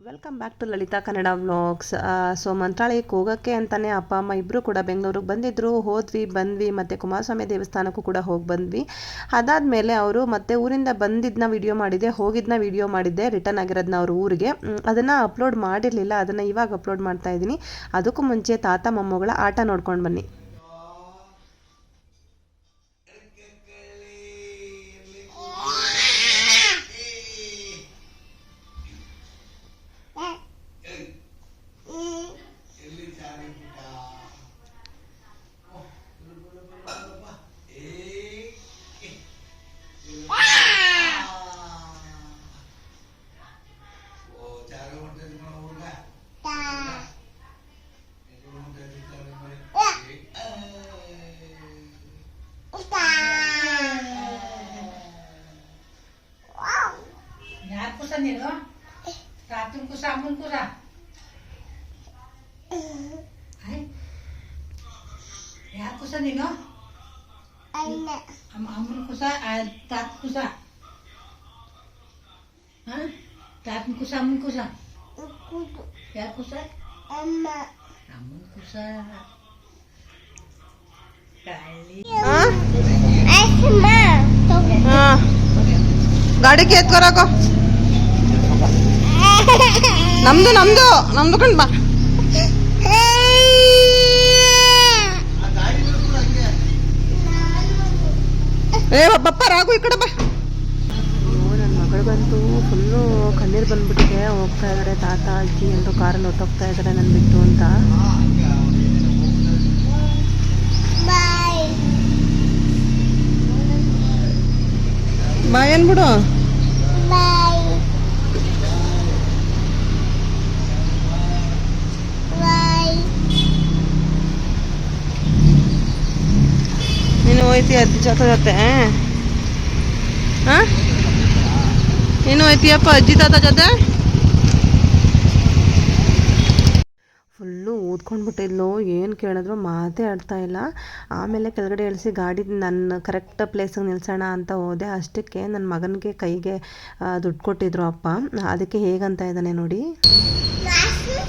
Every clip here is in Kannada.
Welcome back to Lalitha Kannada vlogs so ಮಂತ್ರಾಲಯಕ್ಕೆ ಹೋಗೋಕ್ಕೆ ಅಂತಲೇ ಅಪ್ಪ, ಅಮ್ಮ ಇಬ್ಬರು ಕೂಡ ಬೆಂಗಳೂರಿಗೆ ಬಂದಿದ್ದರು ಹೋದ್ವಿ, ಬಂದ್ವಿ, ಮತ್ತು ಕುಮಾರಸ್ವಾಮಿ ದೇವಸ್ಥಾನಕ್ಕೂ ಕೂಡ ಹೋಗಿ ಬಂದ್ವಿ. ಅದಾದಮೇಲೆ ಅವರು ಮತ್ತೆ ಊರಿಂದ ಬಂದಿದ್ದನ್ನ ವೀಡಿಯೋ ಮಾಡಿದ್ದೆ ಹೋಗಿದ್ದನ್ನ ವೀಡಿಯೋ ಮಾಡಿದ್ದೆ ರಿಟರ್ನ್ ಆಗಿರೋದನ್ನ ಅವ್ರ ಊರಿಗೆ. ಅದನ್ನು ಅಪ್ಲೋಡ್ ಮಾಡಿರಲಿಲ್ಲ. ಅದನ್ನು ಇವಾಗ ಅಪ್ಲೋಡ್ ಮಾಡ್ತಾ ಇದ್ದೀನಿ. ಅದಕ್ಕೂ ಮುಂಚೆ ತಾತ, ಮೊಮ್ಮಗಳ ಆಟ ನೋಡ್ಕೊಂಡು ಬನ್ನಿ. ನೀನು ರಾತ್ರಿ ಕುಸ ಅಮ್ಮನ ಕುಸ ಯಾರು ಕುಸ ನೀನು? ಅಮ್ಮ ಅಮ್ಮನ ಕುಸ ತಾತ ಕುಸ? ಹಾ? ತಾತನ ಕುಸ ಅಮ್ಮನ ಕುಸ? ಯಾರು ಕುಸ? ಅಮ್ಮನ ಕುಸ. ಗಾಡಿಗೆ ಎತ್ಕೊರಾಕೋ ನಮ್ದು ನಮ್ದು. ನಮ್ದು ಕಣ್ ಬಾ. ಏ ಬಪ್ಪ ರಾಗು ಈ ಕಡೆ ಬಾ. ನನ್ನ ಬಂತು. ಫುಲ್ಲು ಕಣ್ಣೀರು ಬಂದ್ಬಿಟ್ಟಿದೆ. ಹೋಗ್ತಾ ಇದ್ದಾರೆ ತಾತ ಅಜ್ಜಿ ಎಂದು ಕಾರಲ್ಲಿ ಹೊಟ್ಟೋಗ್ತಾ ಇದ್ದಾರೆ ನನ್ನ ಬಿಟ್ಟು ಅಂತ. ಬಾ ಏನ್ಬಿಡು ನೀನು ಹೋಯ್ತಿ ಅಜ್ಜಿ ಜೊತೆ ಜೊತೆ ಏನು ನೀನು ಹೋಯ್ತೀಯಪ್ಪ ಅಜ್ಜಿ ತಾತ ಜೊತೆ? ಫುಲ್ಲು ಊದ್ಕೊಂಡ್ಬಿಟ್ಟಿದ್ಲು ಏನು ಕೇಳಿದ್ರು ಮಾತೇ ಆಡ್ತಾ ಇಲ್ಲ. ಆಮೇಲೆ ಕೆಳಗಡೆ ಇಳಿಸಿ ಗಾಡಿ ನನ್ನ ಕರೆಕ್ಟ್ ಪ್ಲೇಸಿಗೆ ನಿಲ್ಸೋಣ ಅಂತ ಹೋದೆ. ಅಷ್ಟಕ್ಕೆ ನನ್ನ ಮಗನಿಗೆ ಕೈಗೆ ದುಡ್ಡು ಕೊಟ್ಟಿದ್ರು ಅಪ್ಪ. ಅದಕ್ಕೆ ಹೇಗಂತ ಇದ್ದಾನೆ ನೋಡಿ.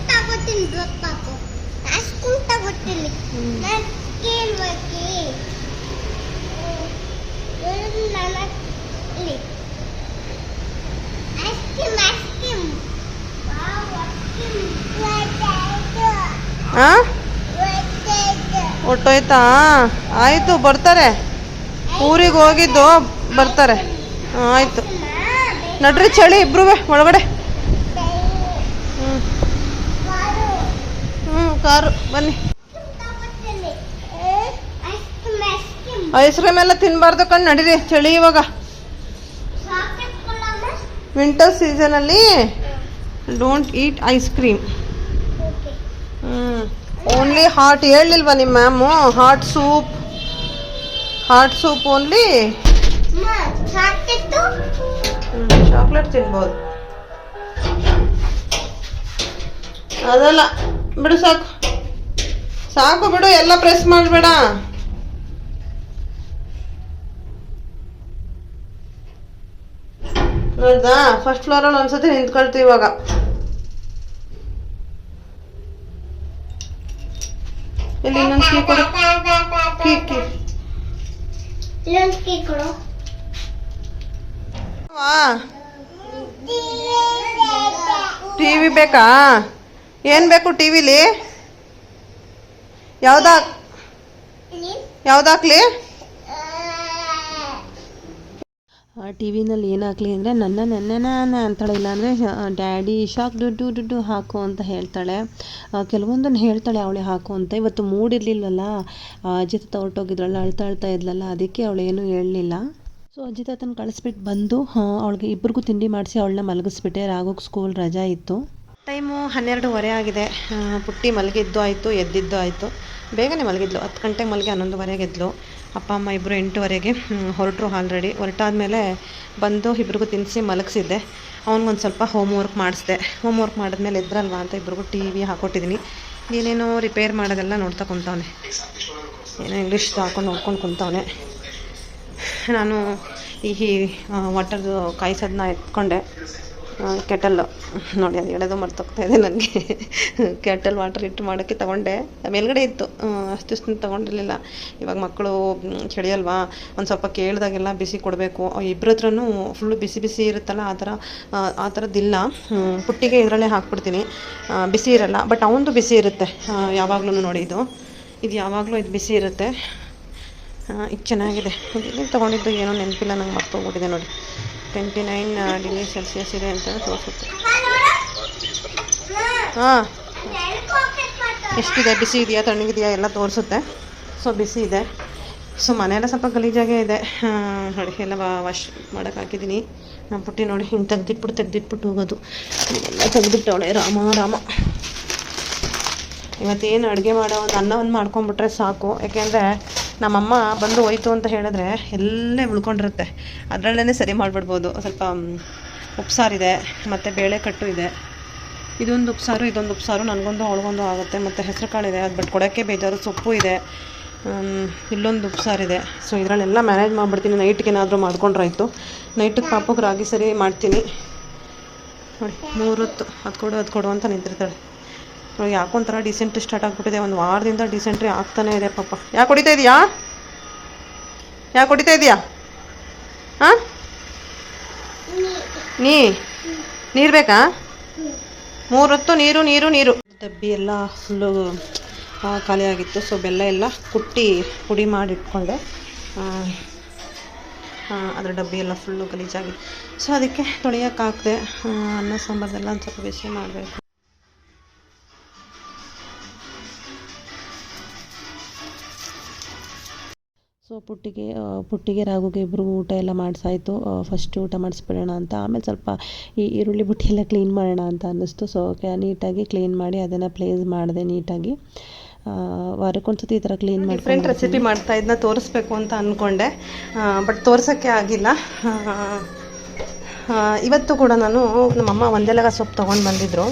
ತಗೋತೀನಿ ಪಾಪು ಅಷ್ಟು ತಗೋತೀನಿ ನಾನು ಕೇಳ್ಬೇಕಿ ನನಗೆ ಐಸ್ಕ್ರೀಮ್ ಐಸ್ಕ್ರೀಮ್ ಹಾಂ ಹೊಟ್ಟೋಯ್ತಾ ಆಯಿತು, ಬರ್ತಾರೆ. ಊರಿಗೆ ಹೋಗಿದ್ದು, ಬರ್ತಾರೆ. ಆಯ್ತು. ನಡ್ರಿ, ಚಳಿ ಇಬ್ರು ಒಳಗಡೆ. ಹ್ಞೂ ಹ್ಞೂ ಕಾರು, ಬನ್ನಿ. ಐಸ್ ಕ್ರೀಮ್ ಎಲ್ಲ ತಿನ್ನಬಾರ್ದು ಕಣ್, ನಡೀರಿ, ಚಳಿ ಇವಾಗ. ವಿಂಟರ್ ಸೀಸನಲ್ಲಿ ಡೋಂಟ್ ಈಟ್ ಐಸ್ ಕ್ರೀಮ್ ಹ್ಞೂ ಓನ್ಲಿ ಹಾಟ್ ಹೇಳಿಲ್ವಾ ನಿಮ್ಮ ma'am hot soup hot soup only chocolate ತಿನ್ಬೋದು. ಅದಲ್ಲ, ಬಿಡು ಸಾಕು. ಸಾಕು ಬಿಡು, ಎಲ್ಲ ಪ್ರೆಸ್ ಮಾಡಬೇಡ. ನೋಡ್ದಾ ಫಸ್ಟ್ ಫ್ಲೋರಲ್ಲಿ ಒಂದ್ಸತಿ ನಿಂತ್ಕೊಳ್ತೀವಿ ಇವಾಗ. ಇಲ್ಲಿ ಇನ್ನೊಂದು ಕೀ ಕೊಡು. ಕೀ ಕೀ ಇಲ್ಲೊಂದು ಕೇಕ್ ಕೊಡು. ವಾ. ಬೇಕಾ? ಏನು ಬೇಕು ಟಿವಿಲಿ ಯಾವುದಾ ಯಾವ್ದಾ ಯಾವ್ದಾಕ್ಲಿ? ಟಿ ವಿನಲ್ಲಿ ಏನು ಹಾಕ್ಲಿ ಅಂದರೆ ನನ್ನ ನೆನ್ನೆನ ಅಂತಾಳೆ, ಇಲ್ಲಾಂದರೆ ಡ್ಯಾಡಿ ಶಾಕ್ ದುಡ್ಡು ದುಡ್ಡು ಹಾಕು ಅಂತ ಹೇಳ್ತಾಳೆ. ಕೆಲವೊಂದನ್ನು ಹೇಳ್ತಾಳೆ ಅವಳೆ ಹಾಕು ಅಂತ. ಇವತ್ತು ಮೂಡಿರಲಿಲ್ಲಲ್ಲ ಅಜ್ಜಿ ತಾತ ಹೊರಟೋಗಿದ್ರಲ್ಲ, ಅಳ್ತಾ ಅಳ್ತಾ ಇದ್ಲಲ್ಲ, ಅದಕ್ಕೆ ಅವಳು ಏನೂ ಹೇಳಲಿಲ್ಲ. ಸೊ ಅಜ್ಜಿ ತಾತನ ಕಳಿಸ್ಬಿಟ್ಟು ಬಂದು ಅವಳಿಗೆ ಇಬ್ಬರಿಗೂ ತಿಂಡಿ ಮಾಡಿಸಿ ಅವಳನ್ನ ಮಲಗಿಸ್ಬಿಟ್ಟೆ. ರಾಗೋಗಿ ಸ್ಕೂಲ್ ರಜಾ ಇತ್ತು. ಟೈಮು ಹನ್ನೆರಡೂವರೆ ಆಗಿದೆ. ಪುಟ್ಟಿ ಮಲಗಿದ್ದು ಆಯಿತು, ಎದ್ದಿದ್ದು ಆಯಿತು. ಬೇಗನೆ ಮಲಗಿದ್ಲು. ಹತ್ತು ಗಂಟೆಗೆ ಮಲಗಿ ಹನ್ನೊಂದುವರೆಗೆ ಎದ್ಲು. ಅಪ್ಪ, ಅಮ್ಮ ಇಬ್ಬರು ಎಂಟುವರೆಗೆ ಹೊರಟರು ಆಲ್ರೆಡಿ ಹೊರಟಾದ್ಮೇಲೆ ಬಂದು ಇಬ್ರಿಗೂ ತಿನ್ನಿಸಿ ಮಲಗಿಸಿದ್ದೆ. ಅವ್ನಿಗೊಂದು ಸ್ವಲ್ಪ ಹೋಮ್ ವರ್ಕ್ ಮಾಡಿಸ್ದೆ. ಹೋಮ್ ವರ್ಕ್ ಮಾಡಿದ್ಮೇಲೆ ಇದ್ರಲ್ವಾ ಅಂತ ಇಬ್ರಿಗೂ ಟಿ ವಿ ಹಾಕೊಟ್ಟಿದ್ದೀನಿ ಏನೇನೋ ರಿಪೇರ್ ಮಾಡೋದೆಲ್ಲ ನೋಡ್ತಾ ಕುಂತವನೆ. ಏನೋ ಇಂಗ್ಲೀಷ್ ಹಾಕೊಂಡು ನೋಡ್ಕೊಂಡು ಕುಂತವನೆ. ನಾನು ಈ ವಾಟರ್ದು ಕಾಯಿಸೋದನ್ನ ಎತ್ಕೊಂಡೆ. ಕೆಟಲ್ಲು ನೋಡಿ ಅದು ಹೇಳೋದು ಮರ್ತೋಗ್ತಾ ಇದೆ ನನಗೆ. ಕೆಟಲ್ ವಾಟರ್ ಇಟ್ಟು ಮಾಡೋಕ್ಕೆ ತೊಗೊಂಡೆ. ಮೇಲ್ಗಡೆ ಇತ್ತು. ಅಷ್ಟು ಅಷ್ಟು ತೊಗೊಂಡಿರಲಿಲ್ಲ. ಇವಾಗ ಮಕ್ಕಳು ಚಳಿಯಲ್ವಾ? ಒಂದು ಸ್ವಲ್ಪ ಕೇಳಿದಾಗೆಲ್ಲ ಬಿಸಿ ಕೊಡಬೇಕು. ಇಬ್ಬರ ಹತ್ರನೂ ಫುಲ್ಲು ಬಿಸಿ ಬಿಸಿ ಇರುತ್ತಲ್ಲ ಆ ಥರ ಆ, ಥರದ್ದಿಲ್ಲ ಪುಟ್ಟಿಗೆ ಇದರಲ್ಲೇ ಹಾಕ್ಬಿಡ್ತೀನಿ. ಬಿಸಿ ಇರಲ್ಲ. ಬಟ್ ಅವನದು ಬಿಸಿ ಇರುತ್ತೆ. ಯಾವಾಗಲೂ ನೋಡಿ ಇದು. ಇದು ಯಾವಾಗಲೂ ಇದು ಬಿಸಿ ಇರುತ್ತೆ. ಇದು ಚೆನ್ನಾಗಿದೆ. ಇಲ್ಲಿ ತೊಗೊಂಡಿದ್ದು ಏನೋ ನೆನಪಿಲ್ಲ ನಂಗೆ ಮರ್ತೋಗ್ಬಿಟ್ಟಿದೆ ನೋಡಿ. ಟ್ವೆಂಟಿ ನೈನ್ ಡಿಗ್ರಿ ಸೆಲ್ಸಿಯಸ್ ಇದೆ ಅಂತ ತೋರಿಸುತ್ತೆ ಹಾಂ. ಎಷ್ಟಿದೆ? ಬಿಸಿ ಇದೆಯಾ? ತಣ್ಣಗಿದೆಯಾ? ಎಲ್ಲ ತೋರಿಸುತ್ತೆ. ಸೊ ಬಿಸಿ ಇದೆ. ಸೊ ಮನೆಯೆಲ್ಲ ಸ್ವಲ್ಪ ಗಲೀಜಾಗೇ ಇದೆ. ಅಡುಗೆ ನೋಡಿ ಎಲ್ಲ ವಾಶ್ ಮಾಡೋಕೆ ಹಾಕಿದ್ದೀನಿ ನಮ್ಮ ಪುಟ್ಟಿ ನೋಡಿ ಹಿಂಗೆ ತೆಗ್ದಿಟ್ಬಿಟ್ಟು ತೆಗ್ದಿಟ್ಬಿಟ್ಟು ಹೋಗೋದು. ಎಲ್ಲ ತೆಗ್ದಿಟ್ಟವಳೆ ರಾಮ ರಾಮ. ಇವತ್ತೇನು ಅಡುಗೆ ಮಾಡೋ ಒಂದು ಅನ್ನ ಒಂದು ಮಾಡ್ಕೊಂಬಿಟ್ರೆ ಸಾಕು. ಯಾಕೆಂದರೆ ನಮ್ಮಮ್ಮ ಬಂದು ಹೋಯ್ತು ಅಂತ ಹೇಳಿದ್ರೆ ಎಲ್ಲೇ ಉಳ್ಕೊಂಡಿರುತ್ತೆ. ಅದರಲ್ಲೇ ಸರಿ ಮಾಡಿಬಿಡ್ಬೋದು. ಸ್ವಲ್ಪ ಉಪ್ಸಾರಿದೆ ಮತ್ತು ಬೇಳೆ ಕಟ್ಟು ಇದೆ. ಇದೊಂದು ಉಪ್ಸಾರು ಇದೊಂದು ಉಪ್ಸಾರು, ನನಗೊಂದು ಅವಳಿಗೊಂದು ಆಗುತ್ತೆ. ಮತ್ತು ಹೆಸರು ಕಾಳಿದೆ ಅದು ಬಟ್ ಕೊಡೋಕ್ಕೆ ಬೇಜಾರು, ಸೊಪ್ಪು ಇದೆ. ಇಲ್ಲೊಂದು ಉಪ್ಸಾರಿದೆ ಸೊ ಇದರಲ್ಲೆಲ್ಲ ಮ್ಯಾನೇಜ್ ಮಾಡಿಬಿಡ್ತೀನಿ. ನೈಟ್ಗೆ ಏನಾದರೂ ಮಾಡ್ಕೊಂಡ್ರಾಯ್ತು. ನೈಟಿಗೆ ಪಾಪಕ್ಕೆ ರಾಗಿ ಸರಿ ಮಾಡ್ತೀನಿ. ನೋಡಿ, ಮೂರೊತ್ತು, ಅದು ಕೊಡು ಅದು ಕೊಡು ಅಂತ ನಿಂತಿರ್ತಾಳೆ. ನೋಡಿ ಯಾಕೊಂಥರ ಡಿಸೆಂಟ್ರಿ ಸ್ಟಾರ್ಟ್ ಆಗಿಬಿಟ್ಟಿದೆ. ಒಂದು ವಾರದಿಂದ ಡಿಸೆಂಟ್ರಿ ಆಗ್ತಾನೇ ಇದೆ ಪಾಪ. ಯಾಕೆ ಹೊಡಿತಾ ಇದೆಯಾ? ಯಾಕೆ ಹೊಡಿತಾ ಇದೆಯಾ? ಹಾಂ ನೀ? ನೀರು ಬೇಕಾ? ಮೂರೊತ್ತು ನೀರು ನೀರು ನೀರು. ಡಬ್ಬಿ ಎಲ್ಲ ಫುಲ್ಲು ಖಾಲಿಯಾಗಿತ್ತು ಸೊ ಬೆಲ್ಲ ಎಲ್ಲ ಕುಟ್ಟಿ ಪುಡಿ ಮಾಡಿ ಇಟ್ಕೊಂಡೆ ಆ, ಆ, ಡಬ್ಬಿ ಎಲ್ಲ ಫುಲ್ಲು ಗಲೀಜಾಗಿತ್ತು ಸೊ ಅದಕ್ಕೆ ತೊಳೆಯೋಕ್ಕಾಗದೆ ಅನ್ನ ಸಾಂಬಾರ್ದೆಲ್ಲ ಒಂದು ಸ್ವಲ್ಪ ಬಿಸಿ ಮಾಡಬೇಕು. ಸೊ ಪುಟ್ಟಿಗೆ ಪುಟ್ಟಿಗೆ ರಾಗುಗೆ ಇಬ್ಬರಿಗೂ ಊಟ ಎಲ್ಲ ಮಾಡಿಸಾಯಿತು. ಫಸ್ಟ್ ಊಟ ಮಾಡಿಸ್ಬಿಡೋಣ ಅಂತ. ಆಮೇಲೆ ಸ್ವಲ್ಪ ಈ ಈರುಳ್ಳಿ ಬುಟ್ಟಿ ಎಲ್ಲ ಕ್ಲೀನ್ ಮಾಡೋಣ ಅಂತ ಅನ್ನಿಸ್ತು. ಸೊ ನೀಟಾಗಿ ಕ್ಲೀನ್ ಮಾಡಿ ಅದನ್ನು ಪ್ಲೇಸ್ ಮಾಡಿದೆ ನೀಟಾಗಿ. ವಾರಕ್ಕೊಂದ್ಸತಿ ಈ ಥರ ಕ್ಲೀನ್ ಮಾಡಿ ಡಿಫ್ರೆಂಟ್ ರೆಸಿಪಿ ಮಾಡ್ತಾ ಇದನ್ನ ತೋರಿಸ್ಬೇಕು ಅಂತ ಅಂದ್ಕೊಂಡೆ ಬಟ್ ತೋರ್ಸೋಕ್ಕೆ ಆಗಿಲ್ಲ. ಇವತ್ತು ಕೂಡ ನಾನು ನಮ್ಮಮ್ಮ ಒಂದೆಲಗ ಸೊಪ್ಪು ತೊಗೊಂಡು ಬಂದಿದ್ದರು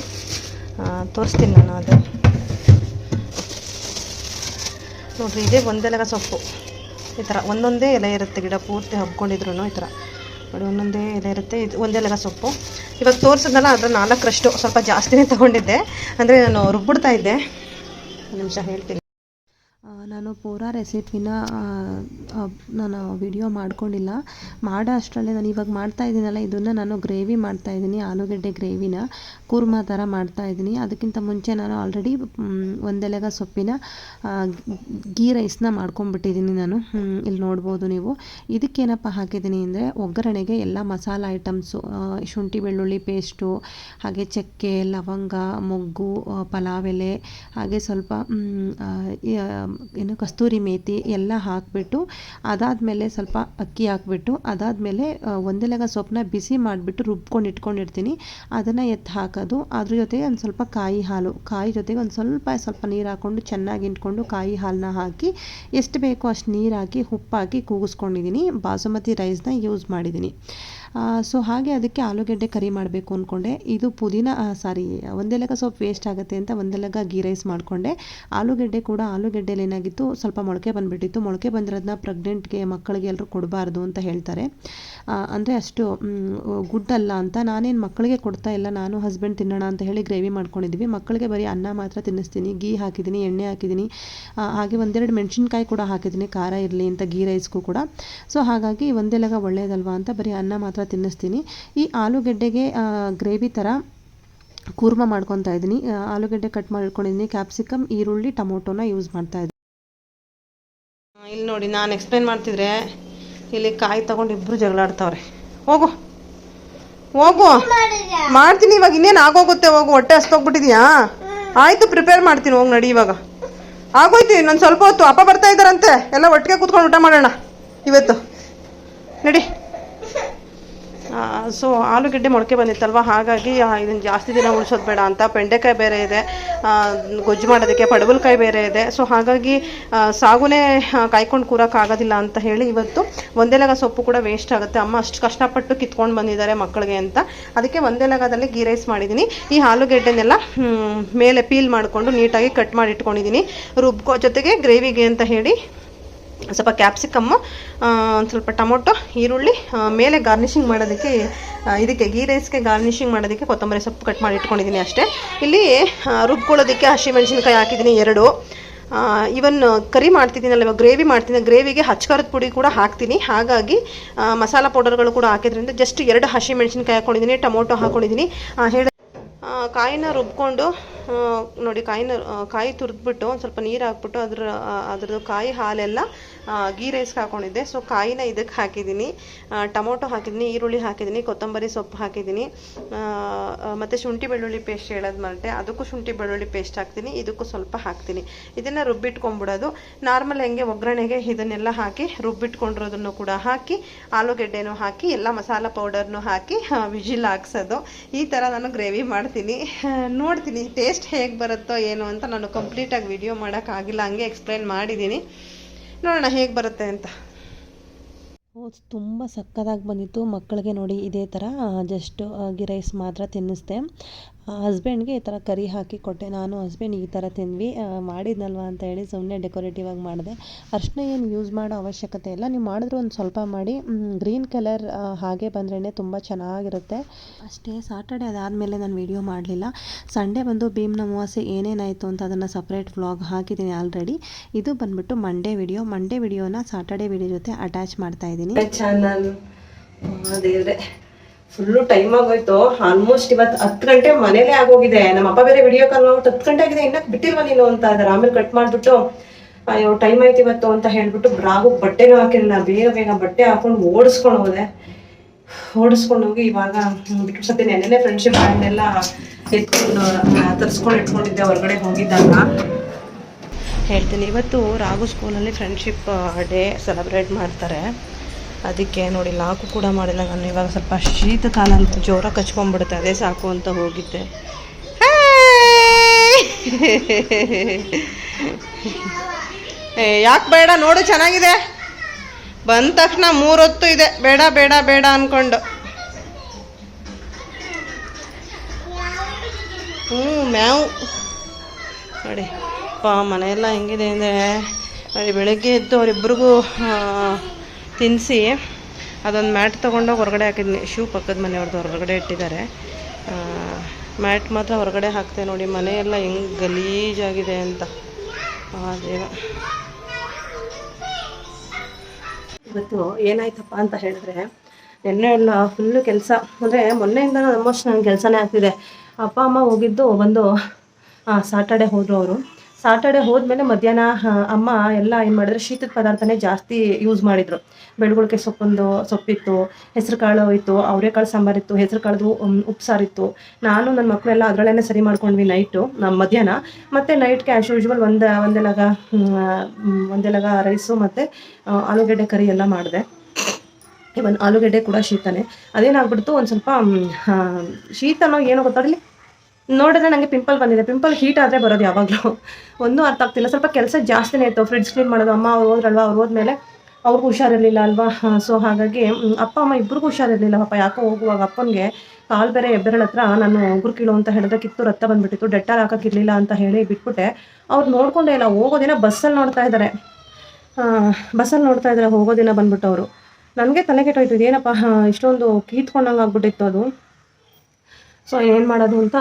ತೋರಿಸ್ತೀನಿ ನಾನು ಅದು. ನೋಡಿರಿ ಇದೇ ಒಂದೆಲಗ ಸೊಪ್ಪು. ಈ ಥರ ಒಂದೊಂದೇ ಎಲೆ ಇರುತ್ತೆ ಗಿಡ ಪೂರ್ತಿ ಹಬ್ಕೊಂಡಿದ್ರು ಈ ಥರ. ನೋಡಿ, ಒಂದೊಂದೇ ಎಲೆ ಇರುತ್ತೆ. ಇದು ಒಂದೆಲಗ ಸೊಪ್ಪು. ಇವಾಗ ತೋರಿಸಿದ್ನಲ್ಲ, ಅದರ ನಾಲ್ಕರಷ್ಟು ಸ್ವಲ್ಪ ಜಾಸ್ತಿನೇ ತೊಗೊಂಡಿದ್ದೆ. ಅಂದರೆ ನಾನು ರುಬ್ಬಿಡ್ತಾ ಇದ್ದೆ. ಒಂದು ನಿಮಿಷ ಹೇಳ್ತೀನಿ. ನಾನು ಪೂರಾ ರೆಸಿಪಿನ ನಾನು ವಿಡಿಯೋ ಮಾಡ್ಕೊಂಡಿಲ್ಲ. ಮಾಡೋ ಅಷ್ಟರಲ್ಲೇ ನಾನು ಇವಾಗ ಮಾಡ್ತಾ ಇದ್ದೀನಲ್ಲ, ಇದನ್ನು ನಾನು ಗ್ರೇವಿ ಮಾಡ್ತಾ ಇದ್ದೀನಿ, ಆಲೂಗಡ್ಡೆ ಗ್ರೇವಿನ. ಕೂರ್ಮಾ ಥರ ಮಾಡ್ತಾ ಇದ್ದೀನಿ. ಅದಕ್ಕಿಂತ ಮುಂಚೆ ನಾನು ಆಲ್ರೆಡಿ ಒಂದೆಲೆಗ ಸೊಪ್ಪಿನ ಗೀ ರೈಸ್ನ ಮಾಡ್ಕೊಂಡ್ಬಿಟ್ಟಿದ್ದೀನಿ ನಾನು. ಇಲ್ಲಿ ನೋಡ್ಬೋದು ನೀವು. ಇದಕ್ಕೇನಪ್ಪ ಹಾಕಿದ್ದೀನಿ ಅಂದರೆ, ಒಗ್ಗರಣೆಗೆ ಎಲ್ಲ ಮಸಾಲ ಐಟಮ್ಸು ಶುಂಠಿ, ಬೆಳ್ಳುಳ್ಳಿ ಪೇಸ್ಟು ಹಾಗೆ ಚಕ್ಕೆ, ಲವಂಗ, ಮೊಗ್ಗು ಪಲಾವ್ ಎಲೆ, ಹಾಗೆ ಸ್ವಲ್ಪ ಏನು ಕಸ್ತೂರಿ ಮೇಥಿ ಎಲ್ಲ ಹಾಕಿಬಿಟ್ಟು, ಅದಾದಮೇಲೆ ಸ್ವಲ್ಪ ಅಕ್ಕಿ ಹಾಕ್ಬಿಟ್ಟು, ಅದಾದಮೇಲೆ ಒಂದೆಲಗ ಸೊಪ್ಪನ್ನ ಬಿಸಿ ಮಾಡಿಬಿಟ್ಟು ರುಬ್ಕೊಂಡು ಇಟ್ಕೊಂಡಿರ್ತೀನಿ. ಅದನ್ನು ಎತ್ತಿ ಹಾಕೋದು. ಅದ್ರ ಜೊತೆಗೆ ಒಂದು ಸ್ವಲ್ಪ ಕಾಯಿ ಹಾಲು. ಕಾಯಿ ಜೊತೆಗೆ ಒಂದು ಸ್ವಲ್ಪ ಸ್ವಲ್ಪ ನೀರು ಹಾಕ್ಕೊಂಡು ಚೆನ್ನಾಗಿ ಇಟ್ಕೊಂಡು ಕಾಯಿ ಹಾಲನ್ನ ಹಾಕಿ, ಎಷ್ಟು ಬೇಕೋ ಅಷ್ಟು ನೀರು ಹಾಕಿ ಉಪ್ಪು ಹಾಕಿ ಕೂಗಿಸ್ಕೊಂಡಿದ್ದೀನಿ ಬಾಸುಮತಿ ರೈಸ್ನ ಯೂಸ್ ಮಾಡಿದ್ದೀನಿ ಸೊ ಹಾಗೆ ಅದಕ್ಕೆ ಆಲೂಗೆಡ್ಡೆ ಕರಿ ಮಾಡಬೇಕು ಅಂದ್ಕೊಂಡೆ ಇದು ಪುದೀನ ಸಾರಿ, ಒಂದೆಲಗ ಸ್ವಲ್ಪ ವೇಸ್ಟ್ ಆಗುತ್ತೆ ಅಂತ ಒಂದೆಲಗ ಗೀ ರೈಸ್ ಮಾಡಿಕೊಂಡೆ. ಆಲೂಗೆಡ್ಡೆ ಕೂಡ ಆಲೂಗೆಡ್ಡೆಲಿ ಏನಾಗಿತ್ತು, ಸ್ವಲ್ಪ ಮೊಳಕೆ ಬಂದುಬಿಟ್ಟಿತ್ತು. ಮೊಳಕೆ ಬಂದಿರೋದನ್ನ ಪ್ರೆಗ್ನೆಂಟ್ಗೆ ಮಕ್ಕಳಿಗೆ ಎಲ್ಲರೂ ಕೊಡಬಾರ್ದು ಅಂತ ಹೇಳ್ತಾರೆ. ಅಂದರೆ ಅಷ್ಟು ಗುಡ್ ಅಲ್ಲ ಅಂತ ನಾನೇನು ಮಕ್ಕಳಿಗೆ ಕೊಡ್ತಾ ಇಲ್ಲ, ನಾನು ಹಸ್ಬೆಂಡ್ ತಿನ್ನೋಣ ಅಂತ ಹೇಳಿ ಗ್ರೇವಿ ಮಾಡ್ಕೊಂಡಿದ್ವಿ. ಮಕ್ಕಳಿಗೆ ಬರೀ ಅನ್ನ ಮಾತ್ರ ತಿನ್ನಿಸ್ತೀನಿ ಗೀ ಹಾಕಿದ್ದೀನಿ ಎಣ್ಣೆ ಹಾಕಿದ್ದೀನಿ ಹಾಗೆ ಒಂದೆರಡು ಮೆಣಸಿನ್ಕಾಯಿ ಕೂಡ ಹಾಕಿದ್ದೀನಿ ಖಾರ ಇರಲಿ ಅಂತ ಗೀ ರೈಸ್ಗೂ ಕೂಡ. ಸೊ ಹಾಗಾಗಿ ಒಂದೆಲಗ ಒಳ್ಳೆಯದಲ್ವಾ ಅಂತ ಬರೀ ಅನ್ನ ಮಾತ್ರ ತಿನ್ನಿಸ್ತೀನಿ. ಈ ಆಲೂಗೆಡ್ಡೆಗೆ ಗ್ರೇವಿ ಥರ ಕೂರ್ಮ ಮಾಡ್ಕೊತಾ ಇದ್ದೀನಿ. ಆಲೂಗಡ್ಡೆ ಕಟ್ ಮಾಡ್ಕೊಂಡಿದ್ದೀನಿ. ಕ್ಯಾಪ್ಸಿಕಮ್, ಈರುಳ್ಳಿ, ಟೊಮೊಟೊನ ಯೂಸ್ ಮಾಡ್ತಾ ಇದ್ದೀನಿ. ಇಲ್ಲಿ ನೋಡಿ, ನಾನು ಎಕ್ಸ್ಪ್ಲೇನ್ ಮಾಡ್ತಿದ್ರೆ ಇಲ್ಲಿ ಕಾಯಿ ತಗೊಂಡು ಇಬ್ಬರು ಜಗಳಾಡ್ತಾವ್ರೆ ಹೋಗು. ಹೋಗು. ಮಾಡ್ತೀನಿ ಇವಾಗ, ಇನ್ನೇನು ಆಗೋಗುತ್ತೆ ಹೋಗು. ಹೊಟ್ಟೆ ಹಸ್ತೋಗ್ಬಿಟ್ಟಿದ್ಯಾ ಆಯ್ತು ಪ್ರಿಪೇರ್ ಮಾಡ್ತೀನಿ. ಹೋಗಿ, ನಡಿ ಇವಾಗ. ಆಗೋಯ್ತು, ಇನ್ನೊಂದು ಸ್ವಲ್ಪ ಹೊತ್ತು. ಅಪ್ಪ ಬರ್ತಾ ಇದ್ದಾರಂತೆ. ಎಲ್ಲ ಒಟ್ಟಿಗೆ ಕೂತ್ಕೊಂಡು ಊಟ ಮಾಡೋಣ. ಇವತ್ತು. ನಡಿ. ಸೊ ಆಲೂಗಡ್ಡೆ ಮೊಳಕೆ ಬಂದಿತ್ತಲ್ವ? ಹಾಗಾಗಿ ಇದನ್ನು ಜಾಸ್ತಿ ದಿನ ಉಳಿಸೋದು ಬೇಡ ಅಂತ ಬೆಂಡೆಕಾಯಿ ಬೇರೆ ಇದೆ. ಗೊಜ್ಜು ಮಾಡೋದಕ್ಕೆ ಪಡವಲಕಾಯಿ ಬೇರೆ ಇದೆ. ಸೊ ಹಾಗಾಗಿ ಸಾಗುನೇ ಕಾಯ್ಕೊಂಡು ಕೂರೋಕ್ಕಾಗೋದಿಲ್ಲ ಅಂತ ಹೇಳಿ ಇವತ್ತು ಒಂದೆಲಗ ಸೊಪ್ಪು ಕೂಡ ವೇಸ್ಟ್ ಆಗುತ್ತೆ. ಅಮ್ಮ ಅಷ್ಟು ಕಷ್ಟಪಟ್ಟು ಕಿತ್ಕೊಂಡು ಬಂದಿದ್ದಾರೆ ಮಕ್ಕಳಿಗೆ ಅಂತ. ಅದಕ್ಕೆ ಒಂದೆಲಗದಲ್ಲಿ ಗೀ ರೈಸ್ ಮಾಡಿದ್ದೀನಿ ಈ ಆಲೂಗಡ್ಡೆನೆಲ್ಲ ಮೇಲೆ ಪೀಲ್ ಮಾಡಿಕೊಂಡು ನೀಟಾಗಿ ಕಟ್ ಮಾಡಿ ಇಟ್ಕೊಂಡಿದ್ದೀನಿ ರುಬ್ಕೋ, ಜೊತೆಗೆ ಗ್ರೇವಿಗೆ ಅಂತ ಹೇಳಿ ಸ್ವಲ್ಪ ಕ್ಯಾಪ್ಸಿಕಮ್ಮು ಒಂದು ಸ್ವಲ್ಪ ಟೊಮೊಟೊ, ಈರುಳ್ಳಿ ಮೇಲೆ ಗಾರ್ನಿಷಿಂಗ್ ಮಾಡೋದಕ್ಕೆ ಇದಕ್ಕೆ ಗೀ ರೈಸ್ಗೆ ಗಾರ್ನಿಷಿಂಗ್ ಮಾಡೋದಕ್ಕೆ ಕೊತ್ತಂಬರಿ ಸೊಪ್ಪು ಕಟ್ ಮಾಡಿ ಇಟ್ಕೊಂಡಿದ್ದೀನಿ ಅಷ್ಟೇ. ಇಲ್ಲಿ ರುಬ್ಕೊಳ್ಳೋದಕ್ಕೆ ಹಸಿಮೆಣಸಿನ್ಕಾಯಿ ಹಾಕಿದ್ದೀನಿ ಎರಡು. ಇವನ್ ಕರಿ ಮಾಡ್ತಿದ್ದೀನಲ್ಲ, ಇವಾಗ ಗ್ರೇವಿ ಮಾಡ್ತೀನಿ. ಗ್ರೇವಿಗೆ ಹಚ್ಕಾರದ ಪುಡಿ ಕೂಡ ಹಾಕ್ತೀನಿ. ಹಾಗಾಗಿ ಮಸಾಲ ಪೌಡರ್ಗಳು ಕೂಡ ಹಾಕಿದ್ರಿಂದ ಜಸ್ಟ್ ಎರಡು ಹಸಿ ಮೆಣಸಿನ್ಕಾಯಿ ಹಾಕ್ಕೊಂಡಿದ್ದೀನಿ ಟೊಮೊಟೊ ಹಾಕ್ಕೊಂಡಿದ್ದೀನಿ ಹೇಳಿ ಕಾಯಿನ ರುಬ್ಕೊಂಡು ನೋಡಿ ಕಾಯಿನ ಕಾಯಿ ತುರಿದ್ಬಿಟ್ಟು ಒಂದು ಸ್ವಲ್ಪ ನೀರು ಹಾಕ್ಬಿಟ್ಟು ಅದ್ರ ಅದ್ರದ್ದು ಕಾಯಿ ಹಾಲೆಲ್ಲ ಗೀ ರೈಸ್ಗೆ ಹಾಕ್ಕೊಂಡಿದ್ದೆ ಸೊ ಕಾಯಿನ ಇದಕ್ಕೆ ಹಾಕಿದ್ದೀನಿ. ಟೊಮೊಟೊ ಹಾಕಿದ್ದೀನಿ, ಈರುಳ್ಳಿ ಹಾಕಿದ್ದೀನಿ, ಕೊತ್ತಂಬರಿ ಸೊಪ್ಪು ಹಾಕಿದ್ದೀನಿ. ಮತ್ತು ಶುಂಠಿ ಬೆಳ್ಳುಳ್ಳಿ ಪೇಸ್ಟ್ ಹೇಳೋದು ಮಾಡಿದೆ ಅದಕ್ಕೂ ಶುಂಠಿ ಬೆಳ್ಳುಳ್ಳಿ ಪೇಸ್ಟ್ ಹಾಕ್ತೀನಿ. ಇದಕ್ಕೂ ಸ್ವಲ್ಪ ಹಾಕ್ತೀನಿ. ಇದನ್ನು ರುಬ್ಬಿಟ್ಕೊಂಡ್ಬಿಡೋದು. ನಾರ್ಮಲ್ ಹೆಂಗೆ ಒಗ್ಗರಣೆಗೆ ಇದನ್ನೆಲ್ಲ ಹಾಕಿ ರುಬ್ಬಿಟ್ಕೊಂಡಿರೋದನ್ನು ಕೂಡ ಹಾಕಿ, ಆಲೂಗೆಡ್ಡೆನೂ ಹಾಕಿ, ಎಲ್ಲ ಮಸಾಲ ಪೌಡರ್ನು ಹಾಕಿ ವಿಜಿಲ್ ಹಾಕ್ಸೋದು. ಈ ಥರ ನಾನು ಗ್ರೇವಿ ಮಾಡ್ತೀನಿ. ನೋಡ್ತೀನಿ, ಟೇಸ್ಟ್ ಹೇಗೆ ಬರುತ್ತೋ ಏನು ಅಂತ. ನಾನು ಕಂಪ್ಲೀಟಾಗಿ ವಿಡಿಯೋ ಮಾಡೋಕ್ಕಾಗಿಲ್ಲ, ಹಂಗೆ ಎಕ್ಸ್ಪ್ಲೈನ್ ಮಾಡಿದ್ದೀನಿ. ನೋಡೋಣ ಹೇಗೆ ಬರುತ್ತೆ ಅಂತ. ತುಂಬ ಸಕ್ಕತ್ತಾಗಿ ಬಂದಿತ್ತು. ಮಕ್ಕಳಿಗೆ ನೋಡಿ ಇದೇ ಥರ ಜಸ್ಟ್ ಗೀ ರೈಸ್ ಮಾತ್ರ ತಿನ್ನಿಸ್ದೆ. ಹಸ್ಬೆಂಡ್ಗೆ ಈ ಥರ ಕರಿ ಹಾಕಿ ಕೊಟ್ಟೆ. ನಾನು ಹಸ್ಬೆಂಡ್ ಈ ಥರ ತಿಂದ್ವಿ. ಮಾಡಿದ್ನಲ್ವ ಅಂತ ಹೇಳಿ ಸುಮ್ಮನೆ ಡೆಕೋರೇಟಿವ್ ಆಗಿ ಮಾಡಿದೆ. ಅರ್ಶಿನ ಏನು ಯೂಸ್ ಮಾಡೋ ಅವಶ್ಯಕತೆ ಇಲ್ಲ. ನೀವು ಮಾಡಿದ್ರು ಒಂದು ಸ್ವಲ್ಪ ಮಾಡಿ. ಗ್ರೀನ್ ಕಲರ್ ಹಾಗೆ ಬಂದ್ರೇ ತುಂಬ ಚೆನ್ನಾಗಿರುತ್ತೆ. ಅಷ್ಟೇ ಸಾಟರ್ಡೆ ಅದಾದಮೇಲೆ ನಾನು ವೀಡಿಯೋ ಮಾಡಲಿಲ್ಲ. ಸಂಡೇ ಬಂದು ಭೀಮ್ನ ಅಮಾವಾಸ್ಯೆ ಏನೇನಾಯಿತು ಅಂತ ಅದನ್ನು ಸಪ್ರೇಟ್ ವ್ಲಾಗ್ ಹಾಕಿದ್ದೀನಿ ಆಲ್ರೆಡಿ ಇದು ಬಂದ್ಬಿಟ್ಟು ಮಂಡೇ ವಿಡಿಯೋ ಮಂಡೇ ವಿಡಿಯೋನ ಸಾಟರ್ಡೆ ವಿಡಿಯೋ ಜೊತೆ ಅಟ್ಯಾಚ್ ಮಾಡ್ತಾ ಇದ್ದೀನಿ. ಚಾನಲ್ ದೇವ್ರೆ ಫುಲ್ಲು ಟೈಮ್ ಆಗೋಯ್ತು ಆಲ್ಮೋಸ್ಟ್ ಇವತ್ತು ಹತ್ತು ಗಂಟೆ ಮನೇಲೆ ಆಗೋಗಿದೆ. ನಮ್ಮ ಅಪ್ಪ ಬೇರೆ ವಿಡಿಯೋ ಕಾಲ್ ಮಾಡ್ಬಿಟ್ಟು ಹತ್ತು ಗಂಟೆ ಆಗಿದೆ, ಇನ್ನೂ ಬಿಟ್ಟಿಲ್ವ ನೀನು ಅಂತ ಇದ್ದಾರೆ ಆಮೇಲೆ ಕಟ್ ಮಾಡಿಬಿಟ್ಟು, ಅಯ್ಯೋ ಟೈಮ್ ಆಯ್ತು ಇವತ್ತು ಅಂತ ಹೇಳ್ಬಿಟ್ಟು ಬ್ರಾಗು ಬಟ್ಟೆನೂ ಹಾಕಿರಲಿಲ್ಲ. ಬೇಗ ಬೇಗ ಬಟ್ಟೆ ಹಾಕೊಂಡು ಓಡಿಸ್ಕೊಂಡು ಹೋದೆ. ಓಡಿಸ್ಕೊಂಡು ಹೋಗಿ ಇವಾಗ ಬಿಟ್ಟು ಸತಿ ನೆನ್ನೆನೆ ಫ್ರೆಂಡ್ಶಿಪ್ ಬ್ಯಾಂಡ್ ಎಲ್ಲ ಎತ್ಕೊಂಡು ತರಿಸ್ಕೊಂಡು ಇಟ್ಕೊಂಡಿದ್ದೆ, ಹೊರಗಡೆ ಹೋಗಿದ್ದಾಗ. ಹೇಳ್ತೀನಿ, ಇವತ್ತು ರಾಘು ಸ್ಕೂಲಲ್ಲಿ ಫ್ರೆಂಡ್ಶಿಪ್ ಡೇ ಸೆಲೆಬ್ರೇಟ್ ಮಾಡ್ತಾರೆ. ಅದಕ್ಕೆ ನೋಡಿ, ಲಾಕು ಕೂಡ ಮಾಡಿಲ್ಲ ನಾನು. ಇವಾಗ ಸ್ವಲ್ಪ ಶೀತ ಕಾಲ ಜೋರಾಗಿ ಕಚ್ಕೊಂಡ್ಬಿಡುತ್ತೆ, ಅದೇ ಸಾಕು ಅಂತ ಹೋಗಿದ್ದೆ. ಯಾಕೆ ಬೇಡ? ನೋಡು, ಚೆನ್ನಾಗಿದೆ. ಬಂದ ತಕ್ಷಣ ಮೂರೊತ್ತು ಇದೆ. ಬೇಡ ಬೇಡ ಬೇಡ ಅನ್ಕೊಂಡು. ಹ್ಞೂ, ಮ್ಯಾವು. ನೋಡಿ ಪಾ ಮನೆಯೆಲ್ಲ ಹೆಂಗಿದೆ ಅಂದರೆ ಬೆಳಗ್ಗೆ ಎದ್ದು ಅವರಿಬ್ಬರಿಗೂ ತಿನ್ನಿಸಿ ಅದೊಂದು ಮ್ಯಾಟ್ ತೊಗೊಂಡೋಗಿ ಹೊರಗಡೆ ಹಾಕಿದ್ನಿ. ಶೂ ಪಕ್ಕದ ಮನೆಯವ್ರದ್ದು ಹೊರಗಡೆ ಇಟ್ಟಿದ್ದಾರೆ. ಮ್ಯಾಟ್ ಮಾತ್ರ ಹೊರಗಡೆ ಹಾಕ್ತೆ ನೋಡಿ, ಮನೆಯೆಲ್ಲ ಹೆಂಗೆ ಗಲೀಜಾಗಿದೆ ಅಂತ. ಅದೇನ. ಇವತ್ತು ಏನಾಯ್ತಪ್ಪ ಅಂತ ಹೇಳಿದ್ರೆ, ನೆನ್ನೆ ಎಲ್ಲ ಫುಲ್ಲು ಕೆಲಸ. ಅಂದರೆ ಮೊನ್ನೆಯಿಂದ ಆಲ್ಮೋಸ್ಟ್ ನನ್ನ ಕೆಲಸನೇ ಆಗ್ತಿದೆ. ಅಪ್ಪ, ಅಮ್ಮ ಹೋಗಿದ್ದು ಬಂದು ಸಾಟರ್ಡೆ ಹೋದರು ಅವರು. ಸಾಟರ್ಡೆ ಹೋದ್ಮೇಲೆ ಮಧ್ಯಾಹ್ನ ಅಮ್ಮ ಎಲ್ಲ ಏನು ಮಾಡಿದ್ರು, ಶೀತದ ಪದಾರ್ಥನೇ ಜಾಸ್ತಿ ಯೂಸ್ ಮಾಡಿದರು. ಬೆಳಗುಳಿಕೆ ಸೊಪ್ಪೊಂದು, ಸೊಪ್ಪಿತ್ತು, ಹೆಸರು ಕಾಳು ಇತ್ತು ಅವರೆಕಾಳು ಸಾಂಬಾರಿತ್ತು ಹೆಸರು ಕಾಳದು ಉಪ್ಪು ಸಾರಿತ್ತು ನಾನು ನನ್ನ ಮಕ್ಕಳೆಲ್ಲ ಅದರಲ್ಲೇ ಸರಿ ಮಾಡ್ಕೊಂಡ್ವಿ ನೈಟು ನಮ್ಮ ಮಧ್ಯಾಹ್ನ. ಮತ್ತು ನೈಟ್ಗೆ ಆ್ಯಸ್ ಯೂಶ್ವಲ್ ಒಂದು ಒಂದೆಲಗ ಒಂದೆಲಗ ರೈಸು ಮತ್ತು ಆಲೂಗಡ್ಡೆ ಕರಿ ಎಲ್ಲ ಮಾಡಿದೆ. ಇವನ್ ಆಲೂಗಡ್ಡೆ ಕೂಡ ಶೀತನೇ. ಅದೇನಾಗ್ಬಿಡ್ತು, ಒಂದು ಸ್ವಲ್ಪ ಶೀತನೋ ಏನೋ ಗೊತ್ತಾಗಲಿ ನೋಡಿದ್ರೆ ನನಗೆ ಪಿಂಪಲ್ ಬಂದಿದೆ. ಪಿಂಪಲ್ ಹೀಟ್ ಆದರೆ ಬರೋದು ಯಾವಾಗಲೂ. ಒಂದೂ ಅರ್ಥ ಆಗ್ತಿಲ್ಲ. ಸ್ವಲ್ಪ ಕೆಲಸ ಜಾಸ್ತಿನೇ ಇತ್ತು. ಫ್ರಿಡ್ಜ್ ಕ್ಲೀನ್ ಮಾಡೋದು. ಅಮ್ಮ ಅವ್ರು ಹೋದ್ರಲ್ವಾ? ಅವ್ರು ಹೋದ್ಮೇಲೆ ಅವ್ರಿಗೂ ಹುಷಾರಿರಲಿಲ್ಲ ಅಲ್ವಾ? ಸೊ ಹಾಗಾಗಿ ಅಪ್ಪ, ಅಮ್ಮ ಇಬ್ಬರಿಗೂ ಹುಷಾರಿರಲಿಲ್ಲ. ಪಾಪ ಯಾಕೋ ಹೋಗುವಾಗ ಅಪ್ಪನಿಗೆ ಕಾಲು ಬೇರೆ ಎಬ್ಬೆರಳ ಹತ್ರ ನಾನು ಉಗುರು ಕೀಳು ಅಂತ ಹೇಳಿದ್ರೆ ಕಿತ್ತು ರಕ್ತ ಬಂದ್ಬಿಟ್ಟಿತ್ತು. ಡೆಟ್ಟಾಲ್ ಹಾಕೋಕ್ಕಿರಲಿಲ್ಲ ಅಂತ ಹೇಳಿ ಬಿಟ್ಬಿಟ್ಟೆ. ಅವ್ರು ನೋಡ್ಕೊಂಡೇ ಇಲ್ಲ. ಹೋಗೋದಿನ ಬಸ್ಸಲ್ಲಿ ನೋಡ್ತಾ ಇದ್ದಾರೆ ಬಸ್ಸಲ್ಲಿ ನೋಡ್ತಾ ಇದ್ದಾರೆ ಹೋಗೋದಿನ ಬಂದ್ಬಿಟ್ಟು ಅವರು ನನಗೆ ತಲೆ ಕೆಟ್ಟೋಯ್ತು ಇದೇನಪ್ಪ ಇಷ್ಟೊಂದು ಕೀತ್ಕೊಂಡಂಗೆ ಆಗ್ಬಿಟ್ಟಿತ್ತು ಅದು. ಸೊ ಏನು ಮಾಡೋದು ಅಂತ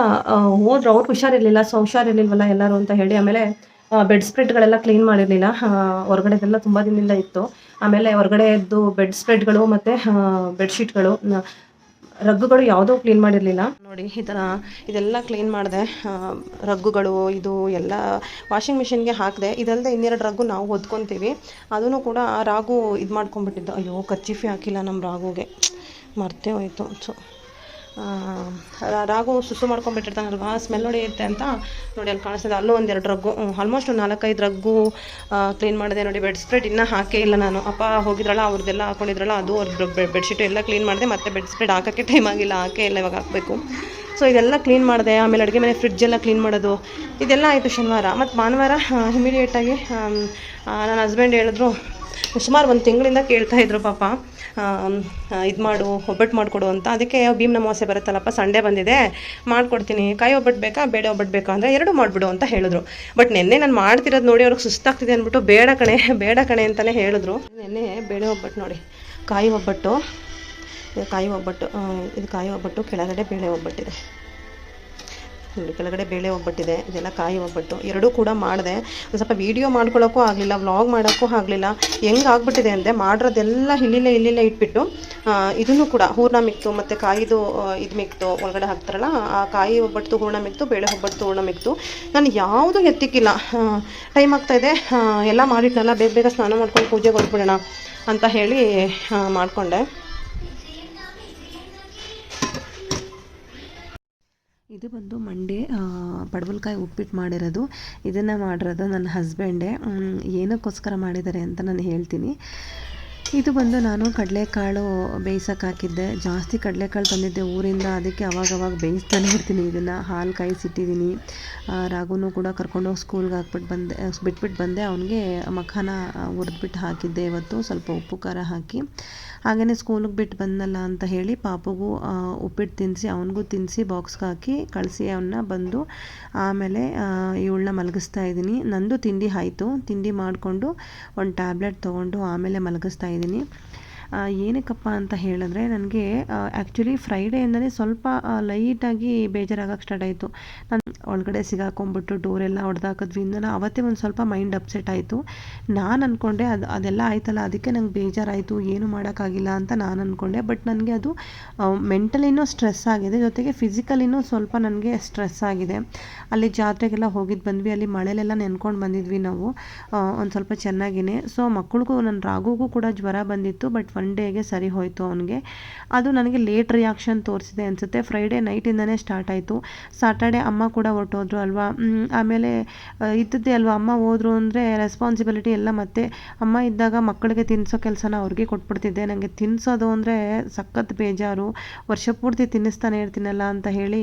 ಹೋದ್ರೆ. ಅವ್ರು ಹುಷಾರಿರಲಿಲ್ಲ, ಸೊ ಹುಷಾರಿರಲಿಲ್ವಲ್ಲ ಎಲ್ಲರೂ ಅಂತ ಹೇಳಿ ಆಮೇಲೆ ಬೆಡ್ ಸ್ಪ್ರೆಡ್ಗಳೆಲ್ಲ ಕ್ಲೀನ್ ಮಾಡಿರಲಿಲ್ಲ. ಹೊರಗಡೆದೆಲ್ಲ ತುಂಬ ದಿನದಿಂದ ಇತ್ತು. ಆಮೇಲೆ ಹೊರಗಡೆದ್ದು ಬೆಡ್ ಸ್ಪ್ರೆಡ್ಗಳು ಮತ್ತು ಬೆಡ್ಶೀಟ್ಗಳು ರಗ್ಗುಗಳು ಯಾವುದೂ ಕ್ಲೀನ್ ಮಾಡಿರಲಿಲ್ಲ. ನೋಡಿ, ಈ ಥರ ಇದೆಲ್ಲ ಕ್ಲೀನ್ ಮಾಡಿದೆ. ರಗ್ಗುಗಳು, ಇದು ಎಲ್ಲ ವಾಷಿಂಗ್ ಮಿಷಿನ್ಗೆ ಹಾಕಿದೆ. ಇದಲ್ಲದೆ ಇನ್ನೆರಡು ರಗ್ಗು ನಾವು ಹೊದ್ಕೊತೀವಿ. ಅದನ್ನು ಕೂಡ ರಾಗು ಇದು ಮಾಡ್ಕೊಂಡ್ಬಿಟ್ಟಿದ್ದು. ಅಯ್ಯೋ ಕಚ್ಚಿಫಿ ಹಾಕಿಲ್ಲ ನಮ್ಮ ರಾಗುಗೆ. ಮರ್ತೇ ಹೋಯಿತು. ಸೊ ರಾಗು ಸುಸು ಮಾಡ್ಕೊಂಡ್ಬಿಟ್ಟಿರ್ತಾನಲ್ವ? ಸ್ಮೆಲ್ ಹೊಡೆಯುತ್ತೆ ಅಂತ ನೋಡಿ ಅಲ್ಲಿ ಕಾಣಿಸ್ತದೆ. ಅಲ್ಲೂ ಒಂದೆರಡು ರಗ್ಗು ಆಲ್ಮೋಸ್ಟ್ ಒಂದು ನಾಲ್ಕೈದು ರಗ್ಗು ಕ್ಲೀನ್ ಮಾಡಿದೆ ನೋಡಿ ಬೆಡ್ ಸ್ಪ್ರೆಡ್ ಇನ್ನೂ ಹಾಕೇ ಇಲ್ಲ ನಾನು. ಅಪ್ಪ ಹೋಗಿದ್ರಲ್ಲ, ಅವ್ರದ್ದೆಲ್ಲ ಹಾಕೊಂಡಿದ್ರಲ್ಲ, ಅದು ಅವ್ರ ಬೆಡ್ಶೀಟು ಎಲ್ಲ ಕ್ಲೀನ್ ಮಾಡಿದೆ, ಮತ್ತೆ ಬೆಡ್ ಸ್ಪ್ರೆಡ್ ಹಾಕೋಕ್ಕೆ ಟೈಮ್ ಆಗಿಲ್ಲ, ಹಾಕೇ ಇಲ್ಲ, ಇವಾಗ ಹಾಕಬೇಕು. ಸೊ ಇದೆಲ್ಲ ಕ್ಲೀನ್ ಮಾಡಿದೆ, ಆಮೇಲೆ ಅಡುಗೆ ಮನೆ ಫ್ರಿಡ್ಜ್ ಎಲ್ಲ ಕ್ಲೀನ್ ಮಾಡೋದು. ಇದೆಲ್ಲ ಆಯಿತು ಶನಿವಾರ. ಮತ್ತು ಭಾನುವಾರ ಇಮಿಡಿಯೇಟಾಗಿ ನನ್ನ ಹಸ್ಬೆಂಡ್ ಹೇಳಿದ್ರು, ಸುಮಾರು ಒಂದು ತಿಂಗಳಿಂದ ಕೇಳ್ತಾಯಿದ್ರು ಪಾಪ. ಇದು ಮಾಡು ಒಬ್ಬಟ್ಟು ಮಾಡಿಕೊಡು ಅಂತ. ಅದಕ್ಕೆ ಭೀಮ್ನ ಅಮಾವಾಸ್ಯೆ ಬರುತ್ತಲ್ಲಪ್ಪ, ಸಂಡೇ ಬಂದಿದೆ. ಮಾಡ್ಕೊಡ್ತೀನಿ. ಕಾಯಿ ಒಬ್ಬಟ್ಟು ಬೇಕಾ, ಬೇಳೆ ಒಬ್ಬಟ್ಟು ಬೇಕಾ ಅಂದರೆ ಎರಡು ಮಾಡಿಬಿಡು ಅಂತ ಹೇಳಿದ್ರು. ಬಟ್ ನಿನ್ನೆ ನಾನು ಮಾಡ್ತಿರೋದು ನೋಡಿ ಅವ್ರಿಗೆ ಸುಸ್ತಾಗ್ತಿದೆ ಅಂದ್ಬಿಟ್ಟು ಬೇಡ ಕಣೆ ಬೇಡ ಕಣೆ ಅಂತಲೇ ಹೇಳಿದ್ರು. ನಿನ್ನೆ ಬೇಳೆ ಒಬ್ಬಟ್ಟು ನೋಡಿ, ಕಾಯಿ ಒಬ್ಬಟ್ಟು ಕಾಯಿ ಒಬ್ಬಟ್ಟು ಇದು ಕಾಯಿ ಒಬ್ಬಟ್ಟು, ಕೆಳಗಡೆ ಬೇಳೆ ಒಬ್ಬಟ್ಟಿದೆ. ನೋಡಿ ಕೆಳಗಡೆ ಬೇಳೆ ಒಬ್ಬಟ್ಟಿದೆ ಇದೆಲ್ಲ ಕಾಯಿ ಒಬ್ಬಟ್ಟು ಎರಡೂ ಕೂಡ ಮಾಡಿದೆ. ಒಂದು ಸ್ವಲ್ಪ ವೀಡಿಯೋ ಮಾಡ್ಕೊಳ್ಳೋಕ್ಕೂ ಆಗಲಿಲ್ಲ ವ್ಲಾಗ್ ಮಾಡೋಕ್ಕೂ ಆಗಲಿಲ್ಲ. ಹೆಂಗೆ ಆಗ್ಬಿಟ್ಟಿದೆ ಅಂದರೆ ಮಾಡಿರೋದೆಲ್ಲ ಇಲ್ಲಿಲ್ಲ ಇಲ್ಲಿಲ್ಲ ಇಟ್ಬಿಟ್ಟು ಇದನ್ನು ಕೂಡ ಹೂರ್ಣ ಮಿಕ್ತು ಮತ್ತು ಕಾಯಿದು ಇದು ಮಿಕ್ತು, ಒಳಗಡೆ ಹಾಕ್ತಾರಲ್ಲ, ಆ ಕಾಯಿ ಒಬ್ಬಟ್ಟು ಹೂರ್ಣ ಮಿಕ್ತು, ಬೇಳೆ ಒಬ್ಬಟ್ಟು ಹೂರ್ಣ ಮಿಕ್ತು. ನಾನು ಯಾವುದೂ ಎತ್ತಿಕ್ಕಿಲ್ಲ. ಟೈಮ್ ಆಗ್ತಾಯಿದೆ ಎಲ್ಲ ಮಾಡಿಟ್ನಲ್ಲ, ಬೇಗ ಬೇಗ ಸ್ನಾನ ಮಾಡ್ಕೊಂಡು ಪೂಜೆಗೆ ಹೊರಟ್ಬಿಡೋಣ ಅಂತ ಹೇಳಿ ಮಾಡಿಕೊಂಡೆ. ಇದು ಬಂದು ಮಂಡೇ ಪಡವಲ್ಕಾಯಿ ಉಪ್ಪಿಟ್ಟು ಮಾಡಿರೋದು. ಇದನ್ನು ಮಾಡಿರೋದು ನನ್ನ ಹಸ್ಬೆಂಡೇ ಏನಕ್ಕೋಸ್ಕರ ಮಾಡಿದ್ದಾರೆ ಅಂತ ನಾನು ಹೇಳ್ತೀನಿ. ಇದು ಬಂದು ನಾನು ಕಡಲೆಕಾಳು ಬೇಯಿಸೋಕೆ ಹಾಕಿದ್ದೆ. ಜಾಸ್ತಿ ಕಡಲೆಕಾಳು ತಂದಿದ್ದೆ ಊರಿಂದ. ಅದಕ್ಕೆ ಅವಾಗವಾಗ ಬೇಯಿಸ್ತಾನೆ ಇರ್ತೀನಿ ಇದನ್ನು. ಹಾಲು ಕಾಯಿಸಿಟ್ಟಿದ್ದೀನಿ. ರಾಗುನು ಕೂಡ ಕರ್ಕೊಂಡೋಗಿ ಸ್ಕೂಲ್ಗೆ ಹಾಕ್ಬಿಟ್ಟು ಬಂದೆ ಬಿಟ್ಬಿಟ್ಟು ಬಂದೆ. ಅವನಿಗೆ ಮಖಾನ ಹುರಿದ್ಬಿಟ್ಟು ಹಾಕಿದ್ದೆ ಇವತ್ತು. ಸ್ವಲ್ಪ ಉಪ್ಪು ಖಾರ ಹಾಕಿ. ಹಾಗೆಯೇ ಸ್ಕೂಲಿಗೆ ಬಿಟ್ಟು ಬಂದನಲ್ಲ ಅಂತ ಹೇಳಿ ಪಾಪುಗೂ ಉಪ್ಪಿಟ್ಟು ತಿನ್ನಿಸಿ ಅವನಿಗೂ ತಿನ್ನಿಸಿ ಬಾಕ್ಸ್ಗೆ ಹಾಕಿ ಕಳಿಸಿ ಅವನ್ನ ಬಂದು ಆಮೇಲೆ ಇವಳನ್ನ ಮಲಗಿಸ್ತಾ ಇದ್ದೀನಿ. ನಂದು ತಿಂಡಿ ಆಯಿತು. ತಿಂಡಿ ಮಾಡಿಕೊಂಡು ಒಂದು ಟ್ಯಾಬ್ಲೆಟ್ ತೊಗೊಂಡು ಆಮೇಲೆ ಮಲಗಿಸ್ತಾ ಇದ್ದೀನಿ. ಏನಕ್ಕಪ್ಪ ಅಂತ ಹೇಳಿದ್ರೆ ನನಗೆ ಆ್ಯಕ್ಚುಲಿ ಫ್ರೈಡೇಯಿಂದಲೇ ಸ್ವಲ್ಪ ಲೈಟಾಗಿ ಬೇಜಾರಾಗಕ್ಕೆ ಸ್ಟಾರ್ಟ್ ಆಯಿತು. ನಾನು ಒಳಗಡೆ ಸಿಗಾಕೊಂಡ್ಬಿಟ್ಟು ಡೋರೆಲ್ಲ ಹೊಡೆದಾಕೋದ್ರಿಂದ ಅವತ್ತೇ ಒಂದು ಸ್ವಲ್ಪ ಮೈಂಡ್ ಅಪ್ಸೆಟ್ ಆಯಿತು. ನಾನು ಅಂದ್ಕೊಂಡೆ ಅದು, ಅದೆಲ್ಲ ಆಯ್ತಲ್ಲ, ಅದಕ್ಕೆ ನಂಗೆ ಬೇಜಾರಾಯಿತು, ಏನು ಮಾಡೋಕ್ಕಾಗಿಲ್ಲ ಅಂತ ನಾನು ಅಂದ್ಕೊಂಡೆ ಬಟ್ ನನಗೆ ಅದು ಮೆಂಟಲಿನೂ ಸ್ಟ್ರೆಸ್ ಆಗಿದೆ. ಜೊತೆಗೆ ಫಿಸಿಕಲಿನೂ ಸ್ವಲ್ಪ ನನಗೆ ಸ್ಟ್ರೆಸ್ ಆಗಿದೆ. ಅಲ್ಲಿ ಜಾತ್ರೆಗೆಲ್ಲ ಹೋಗಿದ್ದು ಬಂದ್ವಿ. ಅಲ್ಲಿ ಮಳೆಲೆಲ್ಲ ನೆನ್ಕೊಂಡು ಬಂದಿದ್ವಿ ನಾವು ಒಂದು ಸ್ವಲ್ಪ ಚೆನ್ನಾಗಿನೇ. ಸೊ ಮಕ್ಕಳಿಗೂ ನನ್ನ ರಾಗುಗೂ ಕೂಡ ಜ್ವರ ಬಂದಿತ್ತು. ಬಟ್ ಒನ್ ಡೇಗೆ ಸರಿ ಹೋಯಿತು ಅವನಿಗೆ. ಅದು ನನಗೆ ಲೇಟ್ ರಿಯಾಕ್ಷನ್ ತೋರಿಸಿದೆ ಅನಿಸುತ್ತೆ. ಫ್ರೈಡೇ ನೈಟಿಂದನೇ ಸ್ಟಾರ್ಟ್ ಆಯಿತು. ಸಾಟರ್ಡೆ ಅಮ್ಮ ಕೂಡ ಹೊರಟೋದ್ರು ಅಲ್ವಾ? ಆಮೇಲೆ ಇದ್ದದ್ದೇ ಅಲ್ವಾ? ಅಮ್ಮ ಹೋದ್ರು ಅಂದರೆ ರೆಸ್ಪಾನ್ಸಿಬಿಲಿಟಿ ಎಲ್ಲ ಮತ್ತೆ ಅಮ್ಮ ಇದ್ದಾಗ ಮಕ್ಕಳಿಗೆ ತಿನ್ನಿಸೋ ಕೆಲಸನ ಅವ್ರಿಗೆ ಕೊಟ್ಬಿಡ್ತಿದ್ದೆ. ನನಗೆ ತಿನ್ನಿಸೋದು ಅಂದರೆ ಸಖತ್ ಬೇಜಾರು. ವರ್ಷ ಪೂರ್ತಿ ತಿನ್ನಿಸ್ತಾನೆ ಇರ್ತೀನಲ್ಲ ಅಂತ ಹೇಳಿ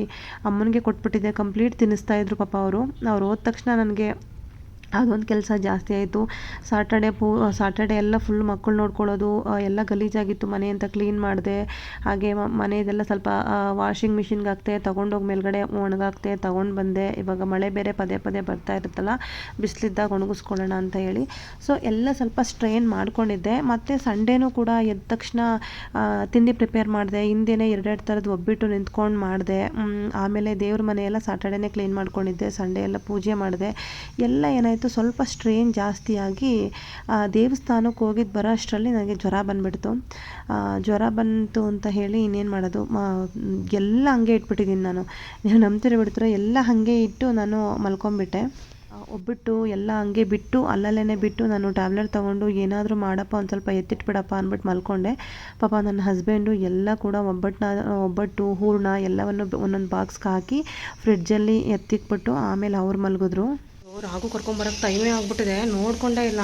ಅಮ್ಮನಿಗೆ ಕೊಟ್ಬಿಟ್ಟಿದ್ದೆ. ಕಂಪ್ಲೀಟ್ ತಿನ್ನಿಸ್ತಾ ಇದ್ರು ಪಾಪ ಅವರು. ಅವ್ರು ಹೋದ ತಕ್ಷಣ ನನಗೆ ಅದೊಂದು ಕೆಲಸ ಜಾಸ್ತಿ ಆಯಿತು. ಸಾಟರ್ಡೆ ಪೂ ಸಾಟರ್ಡೆ ಎಲ್ಲ ಫುಲ್ ಮಕ್ಕಳು ನೋಡ್ಕೊಳ್ಳೋದು ಎಲ್ಲ ಗಲೀಜಾಗಿತ್ತು ಮನೆ ಅಂತ ಕ್ಲೀನ್ ಮಾಡಿದೆ. ಹಾಗೆ ಮನೆಯದೆಲ್ಲ ಸ್ವಲ್ಪ ವಾಷಿಂಗ್ ಮಿಷಿನ್ಗೆ ಹಾಕ್ತೆ ತೊಗೊಂಡೋಗಿ ಮೇಲ್ಗಡೆ ಒಣಗಾಕ್ತೆ ತೊಗೊಂಡು ಬಂದೆ. ಇವಾಗ ಮಳೆ ಬೇರೆ ಪದೇ ಪದೇ ಬರ್ತಾ ಇರುತ್ತಲ್ಲ, ಬಿಸಿಲಿದ್ದಾಗ ಒಣಗಿಸ್ಕೊಳ್ಳೋಣ ಅಂತ ಹೇಳಿ. ಸೊ ಎಲ್ಲ ಸ್ವಲ್ಪ ಸ್ಟ್ರೈನ್ ಮಾಡ್ಕೊಂಡಿದ್ದೆ. ಮತ್ತು ಸಂಡೇನೂ ಕೂಡ ಎದ್ದ ತಕ್ಷಣ ತಿಂಡಿ ಪ್ರಿಪೇರ್ ಮಾಡಿದೆ. ಹಿಂದೆನೇ ಎರಡೆರಡು ಥರದ್ದು ಒಬ್ಬಿಟ್ಟು ನಿಂತ್ಕೊಂಡು ಮಾಡಿದೆ. ಆಮೇಲೆ ದೇವ್ರ ಮನೆಯೆಲ್ಲ ಸಾಟರ್ಡೆನೇ ಕ್ಲೀನ್ ಮಾಡ್ಕೊಂಡಿದ್ದೆ. ಸಂಡೇ ಎಲ್ಲ ಪೂಜೆ ಮಾಡಿದೆ. ಎಲ್ಲ ಏನಾಯಿತು ಸ್ವಲ್ಪ ಸ್ಟ್ರೈನ್ ಜಾಸ್ತಿಯಾಗಿ ದೇವಸ್ಥಾನಕ್ಕೆ ಹೋಗಿದ್ದು ಬರೋ ಅಷ್ಟರಲ್ಲಿ ನನಗೆ ಜ್ವರ ಬಂದುಬಿಡ್ತು. ಜ್ವರ ಬಂತು ಅಂತ ಹೇಳಿ ಇನ್ನೇನು ಮಾಡೋದು? ಎಲ್ಲ ಹಂಗೆ ಇಟ್ಬಿಟ್ಟಿದ್ದೀನಿ ನಾನು. ನೀವು ನಂಬ್ತಿರೋ ಬಿಡ್ತೀರೋ, ಎಲ್ಲ ಹಾಗೆ ಇಟ್ಟು ನಾನು ಮಲ್ಕೊಂಬಿಟ್ಟೆ. ಒಬ್ಬಿಟ್ಟು ಎಲ್ಲ ಹಂಗೆ ಬಿಟ್ಟು ಅಲ್ಲಲ್ಲೇ ಬಿಟ್ಟು ನಾನು ಟ್ಯಾಬ್ಲೆಟ್ ತೊಗೊಂಡು ಏನಾದರೂ ಮಾಡಪ್ಪ, ಒಂದು ಸ್ವಲ್ಪ ಎತ್ತಿಟ್ಬಿಡಪ್ಪ ಅಂದ್ಬಿಟ್ಟು ಮಲ್ಕೊಂಡೆ. ಪಾಪ ನನ್ನ ಹಸ್ಬೆಂಡು ಎಲ್ಲ ಕೂಡ ಒಬ್ಬಟ್ಟನ್ನ ಒಬ್ಬಟ್ಟು, ಹೂರ್ಣ ಎಲ್ಲವನ್ನು ಒಂದೊಂದು ಬಾಕ್ಸ್ಗೆ ಹಾಕಿ ಫ್ರಿಡ್ಜಲ್ಲಿ ಎತ್ತಿಟ್ಬಿಟ್ಟು ಆಮೇಲೆ ಅವ್ರು ಮಲಗಿದ್ರು. ರಾಗು ಕರ್ಕೊಂಬರಕ್ಕೆ ಟೈಮೇ ಆಗಿಬಿಟ್ಟಿದೆ. ನೋಡ್ಕೊಂಡೇ ಇಲ್ಲ.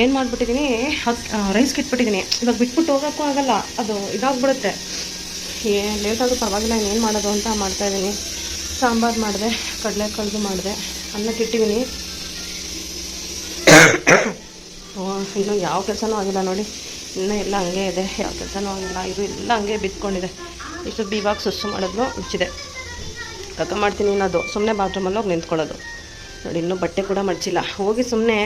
ಏನು ಮಾಡಿಬಿಟ್ಟಿದ್ದೀನಿ ಹತ್ತು ರೈಸ್ ಕಿಟ್ಬಿಟ್ಟಿದ್ದೀನಿ ಇವಾಗ ಬಿಟ್ಬಿಟ್ಟು ಹೋಗೋಕ್ಕೂ ಆಗಲ್ಲ. ಅದು ಇದಾಗ್ಬಿಡುತ್ತೆ. ಏ ಲೇಟ್ ಆದರೂ ಪರವಾಗಿಲ್ಲ. ಏನು ಮಾಡೋದು ಅಂತ ಮಾಡ್ತಾಯಿದ್ದೀನಿ ಸಾಂಬಾರು ಮಾಡಿದೆ, ಕಡಲೆ ಕಳೆದು ಮಾಡಿದೆ. ಅನ್ನಕ್ಕೆ ಇಟ್ಟಿದ್ದೀನಿ ಓ, ಇನ್ನೂ ಯಾವ ಕೆಲಸನೂ ಆಗಿಲ್ಲ ನೋಡಿ. ಇನ್ನೂ ಎಲ್ಲ ಹಂಗೆ ಇದೆ. ಯಾವ ಕೆಲಸನೂ ಆಗಿಲ್ಲ. ಇದು ಎಲ್ಲ ಹಂಗೆ ಬಿತ್ಕೊಂಡಿದೆ. ಇಷ್ಟು ಬಿವಾಗ ಸುಸ್ಸು ಮಾಡೋದು ಮುಚ್ಚಿದೆ ಕಕ್ಕ ಮಾಡ್ತೀನಿ ಅನ್ನೋದು. ಸುಮ್ಮನೆ ಬಾತ್ರೂಮಲ್ಲಿ ಹೋಗಿ ನಿಂತ್ಕೊಳ್ಳೋದು. ನೋಡಿ, ಇನ್ನೂ ಬಟ್ಟೆ ಕೂಡ ಮಡಚಿಲ್ಲ. ಹೋಗಿ ಸುಮ್ಮನೆ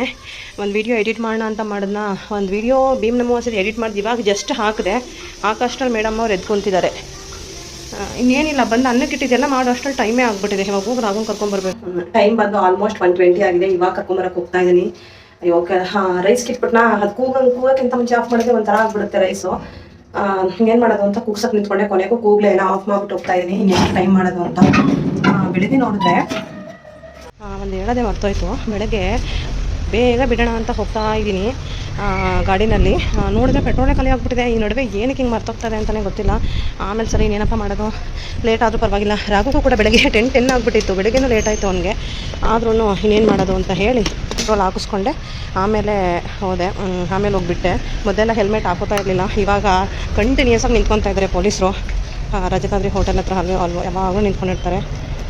ಒಂದು ವಿಡಿಯೋ ಎಡಿಟ್ ಮಾಡೋಣ ಅಂತ ಮಾಡಿದ್ನ? ಒಂದು ವಿಡಿಯೋ ಭೀಮ್ ನಮ್ಮ ಎಡಿಟ್ ಮಾಡಿದ್ವಿ ಇವಾಗ ಜಸ್ಟ್ ಹಾಕಿದೆ. ಹಾಕೋಷ್ಟ್ರಲ್ಲಿ ಮೇಡಮ್ ಅವ್ರು ಎದ್ಕೊಂತಿದ್ದಾರೆ. ಇನ್ನೇನಿಲ್ಲ, ಬಂದು ಅನ್ನಕ್ಕೆ ಇಟ್ಟಿದ್ದೆಲ್ಲ ಮಾಡೋ ಅಷ್ಟ್ರಲ್ಲಿ ಟೈಮೇ ಆಗ್ಬಿಟ್ಟಿದೆ. ಇವಾಗ ಹೋಗಿ ಕರ್ಕೊಂಬರ್ಬೇಕು ಟೈಮ್ ಬಂದು ಆಲ್ಮೋಸ್ಟ್ ಒನ್ ಟ್ವೆಂಟಿ ಆಗಿದೆ. ಇವಾಗ ಕರ್ಕೊಂಬರಕ್ಕೆ ಹೋಗ್ತಾ ಇದ್ದೀನಿ ಅಯ್ಯೋ ರೈಸ್ ಕಿಟ್ಬಿಟ್ನಾ ಅದು ಕೂಗಂಗೆ, ಕೂಗಕ್ಕಿಂತ ಮುಂಚೆ ಆಫ್ ಮಾಡಿದ್ರೆ ಒಂಥರ ಆಗ್ಬಿಡುತ್ತೆ ರೈಸು ಏನು ಮಾಡೋದು ಅಂತ ಕೂಗ್ಸಕ್ಕೆ ನಿಂತ್ಕೊಂಡೆ. ಕೊನೆಗೂ ಕೂಗ್ಲೇ ಏನೋ ಆಫ್ ಮಾಡ್ಬಿಟ್ಟು ಹೋಗ್ತಾ ಇದ್ದೀನಿ ಇನ್ನೆಷ್ಟು ಟೈಮ್ ಮಾಡೋದು ಅಂತ. ಬೆಳಗ್ಗೆ ನೋಡಿದ್ರೆ. ಒಂದು ಹೇಳೋದೇ ಮರ್ತೋಯ್ತು. ಬೆಳಗ್ಗೆ ಬೇಗ ಬಿಡೋಣ ಅಂತ ಹೋಗ್ತಾ ಇದ್ದೀನಿ ಗಾಡಿನಲ್ಲಿ. ನೋಡಿದ್ರೆ ಪೆಟ್ರೋಲೇ ಖಾಲಿ ಆಗ್ಬಿಟ್ಟಿದೆ. ಈ ನಡುವೆ ಏನಕ್ಕೆ ಹಿಂಗೆ ಮರ್ತೋಗ್ತದೆ ಅಂತಲೇ ಗೊತ್ತಿಲ್ಲ. ಆಮೇಲೆ ಸರಿ, ಇನ್ನೇನಪ್ಪ ಮಾಡೋದು? ಲೇಟ್ ಆದರೂ ಪರವಾಗಿಲ್ಲ. ರಾಘುಗೂ ಕೂಡ ಬೆಳಗ್ಗೆ ಟೆನ್ ಟೆನ್ ಆಗಿಬಿಟ್ಟಿತ್ತು. ಬೆಳಗ್ಗೆನೂ ಲೇಟ್ ಆಯಿತು ಅವನಿಗೆ. ಆದ್ರೂ ಇನ್ನೇನು ಮಾಡೋದು ಅಂತ ಹೇಳಿ ಪೆಟ್ರೋಲ್ ಹಾಕಿಸ್ಕೊಂಡೆ. ಆಮೇಲೆ ಹೋದೆ. ಆಮೇಲೆ ಹೋಗಿಬಿಟ್ಟೆ. ಮೊದಲೆಲ್ಲ ಹೆಲ್ಮೆಟ್ ಹಾಕೋತಾ ಇರಲಿಲ್ಲ. ಇವಾಗ ಕಂಟಿನ್ಯೂಸ್ ಆಗಿ ನಿಂತ್ಕೊತಾ ಇದ್ದಾರೆ ಪೊಲೀಸರು. ರಜತಾದ್ರಿ ಹೋಟೆಲ್ ಹತ್ರ ಅಲ್ಲಿ ಅಲ್ವೋ, ಯಾವಾಗಲೂ ನಿಂತ್ಕೊಂಡಿರ್ತಾರೆ.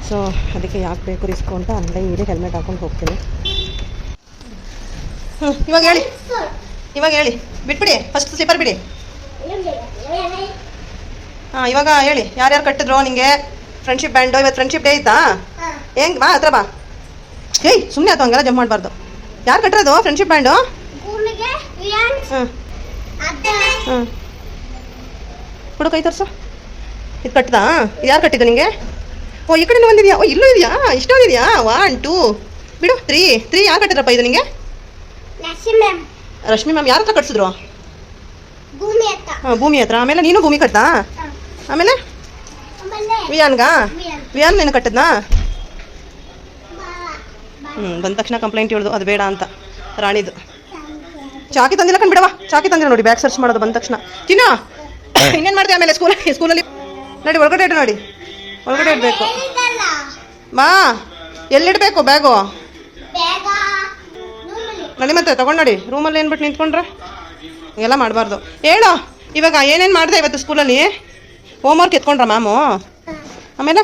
ಸೊ ಅದಕ್ಕೆ ಯಾಕೆ ಬೇಕು ರಿಸ್ಕು ಅಂತ ಡೈಲಿ ಹೆಲ್ಮೆಟ್ ಹಾಕೊಂಡು ಹೋಗ್ತೀನಿ. ಹ್ಞೂ ಇವಾಗ ಹೇಳಿ. ಇವಾಗ ಹೇಳಿ. ಬಿಟ್ಬಿಡಿ. ಫಸ್ಟ್ ಸ್ಲೀಪರ್ ಬಿಡಿ. ಹಾಂ ಇವಾಗ ಹೇಳಿ. ಯಾರ್ಯಾರು ಕಟ್ಟಿದ್ರು ನಿಂಗೆ? ಫ್ರೆಂಡ್ಶಿಪ್ ಬ್ಯಾಂಡು ಇವತ್ತು ಫ್ರೆಂಡ್ಶಿಪ್ ಡೇ ಇತ್ತಾ? ಹೆಂಗ್ ಬಾ ಹತ್ರ ಬಾ. ಏಯ್ ಸುಮ್ಮನೆ ಆಯ್ತು ಹಂಗೆಲ್ಲ ಜಂಪ್ ಮಾಡಬಾರ್ದು. ಯಾರು ಕಟ್ಟಿರೋದು ಫ್ರೆಂಡ್ಶಿಪ್ ಬ್ಯಾಂಡು ಹಾಂ ಹಾಂ ಕೈ ತೋರಿಸು. ಇದು ಕಟ್ಟಿದಾ ಇದು ಯಾರು ಕಟ್ಟಿದ್ದು ನಿಂಗೆ? ಓ ಈ ಕಡೆ ಒಂದಿದೆಯಾ ಓ ಇಲ್ಲೂ ಇದೆಯಾ? ಇಷ್ಟೊಂದಿದೆಯಾ ಒನ್ ಟೂ ಬಿಡು ತ್ರೀ ತ್ರೀ ಯಾರು ಕಟ್ಟಿದ್ರಪ್ಪ ಇದು ನಿಮಗೆ ರಶ್ಮಿ ಮ್ಯಾಮ್. ಯಾರ ಹತ್ರ ಕಟ್ಸಿದ್ರು? ಹಾಂ ಭೂಮಿ ಹತ್ರ. ಆಮೇಲೆ ನೀನು ಭೂಮಿ ಕಟ್ತಾ ಆಮೇಲೆ? ಆಮೇಲೆ ವಿಯಾನ್ಗಾ? ವಿಯಾನ್. ನೀನು ಕಟ್ಟಿದ್ನಾ? ಹ್ಞೂ ಬಂದ ತಕ್ಷಣ ಕಂಪ್ಲೇಂಟ್ ಹೇಳ್ದು. ಅದು ಬೇಡ ಅಂತ. ರಾಣಿದು. ಚಾಕಿ ತಂದಿಲ್ಲ ಕಣ್ ಬಿಡವಾ ಚಾಕಿ ತಂದಿಲ್ಲ ನೋಡಿ ಬ್ಯಾಗ್ ಸರ್ಚ್ ಮಾಡೋದು ಬಂದ ತಕ್ಷಣ. ಚಿನ್ನ ಇನ್ನೇನು ಮಾಡಿದೆ ಆಮೇಲೆ ಸ್ಕೂಲಲ್ಲಿ ಸ್ಕೂಲಲ್ಲಿ ನೋಡಿ ಒಳಗಡೆ ಇಡು ನೋಡಿ. ಒಳಗಡೆ ಇಡಬೇಕು ಮಾ ಎಲ್ಲಿಡಬೇಕು ಬ್ಯಾಗು? ನಡಿ ಮತ್ತೆ ತಗೊಂಡು ನೋಡಿ. ರೂಮಲ್ಲಿ ಏನ್ಬಿಟ್ಟು ನಿಂತ್ಕೊಂಡ್ರೆ? ಎಲ್ಲ ಮಾಡಬಾರ್ದು. ಹೇಳು ಇವಾಗ ಏನೇನು ಮಾಡಿದೆ ಇವತ್ತು ಸ್ಕೂಲಲ್ಲಿ? ಹೋಮ್ವರ್ಕ್ ಎತ್ಕೊಂಡ್ರ ಮ್ಯಾಮು ಆಮೇಲೆ?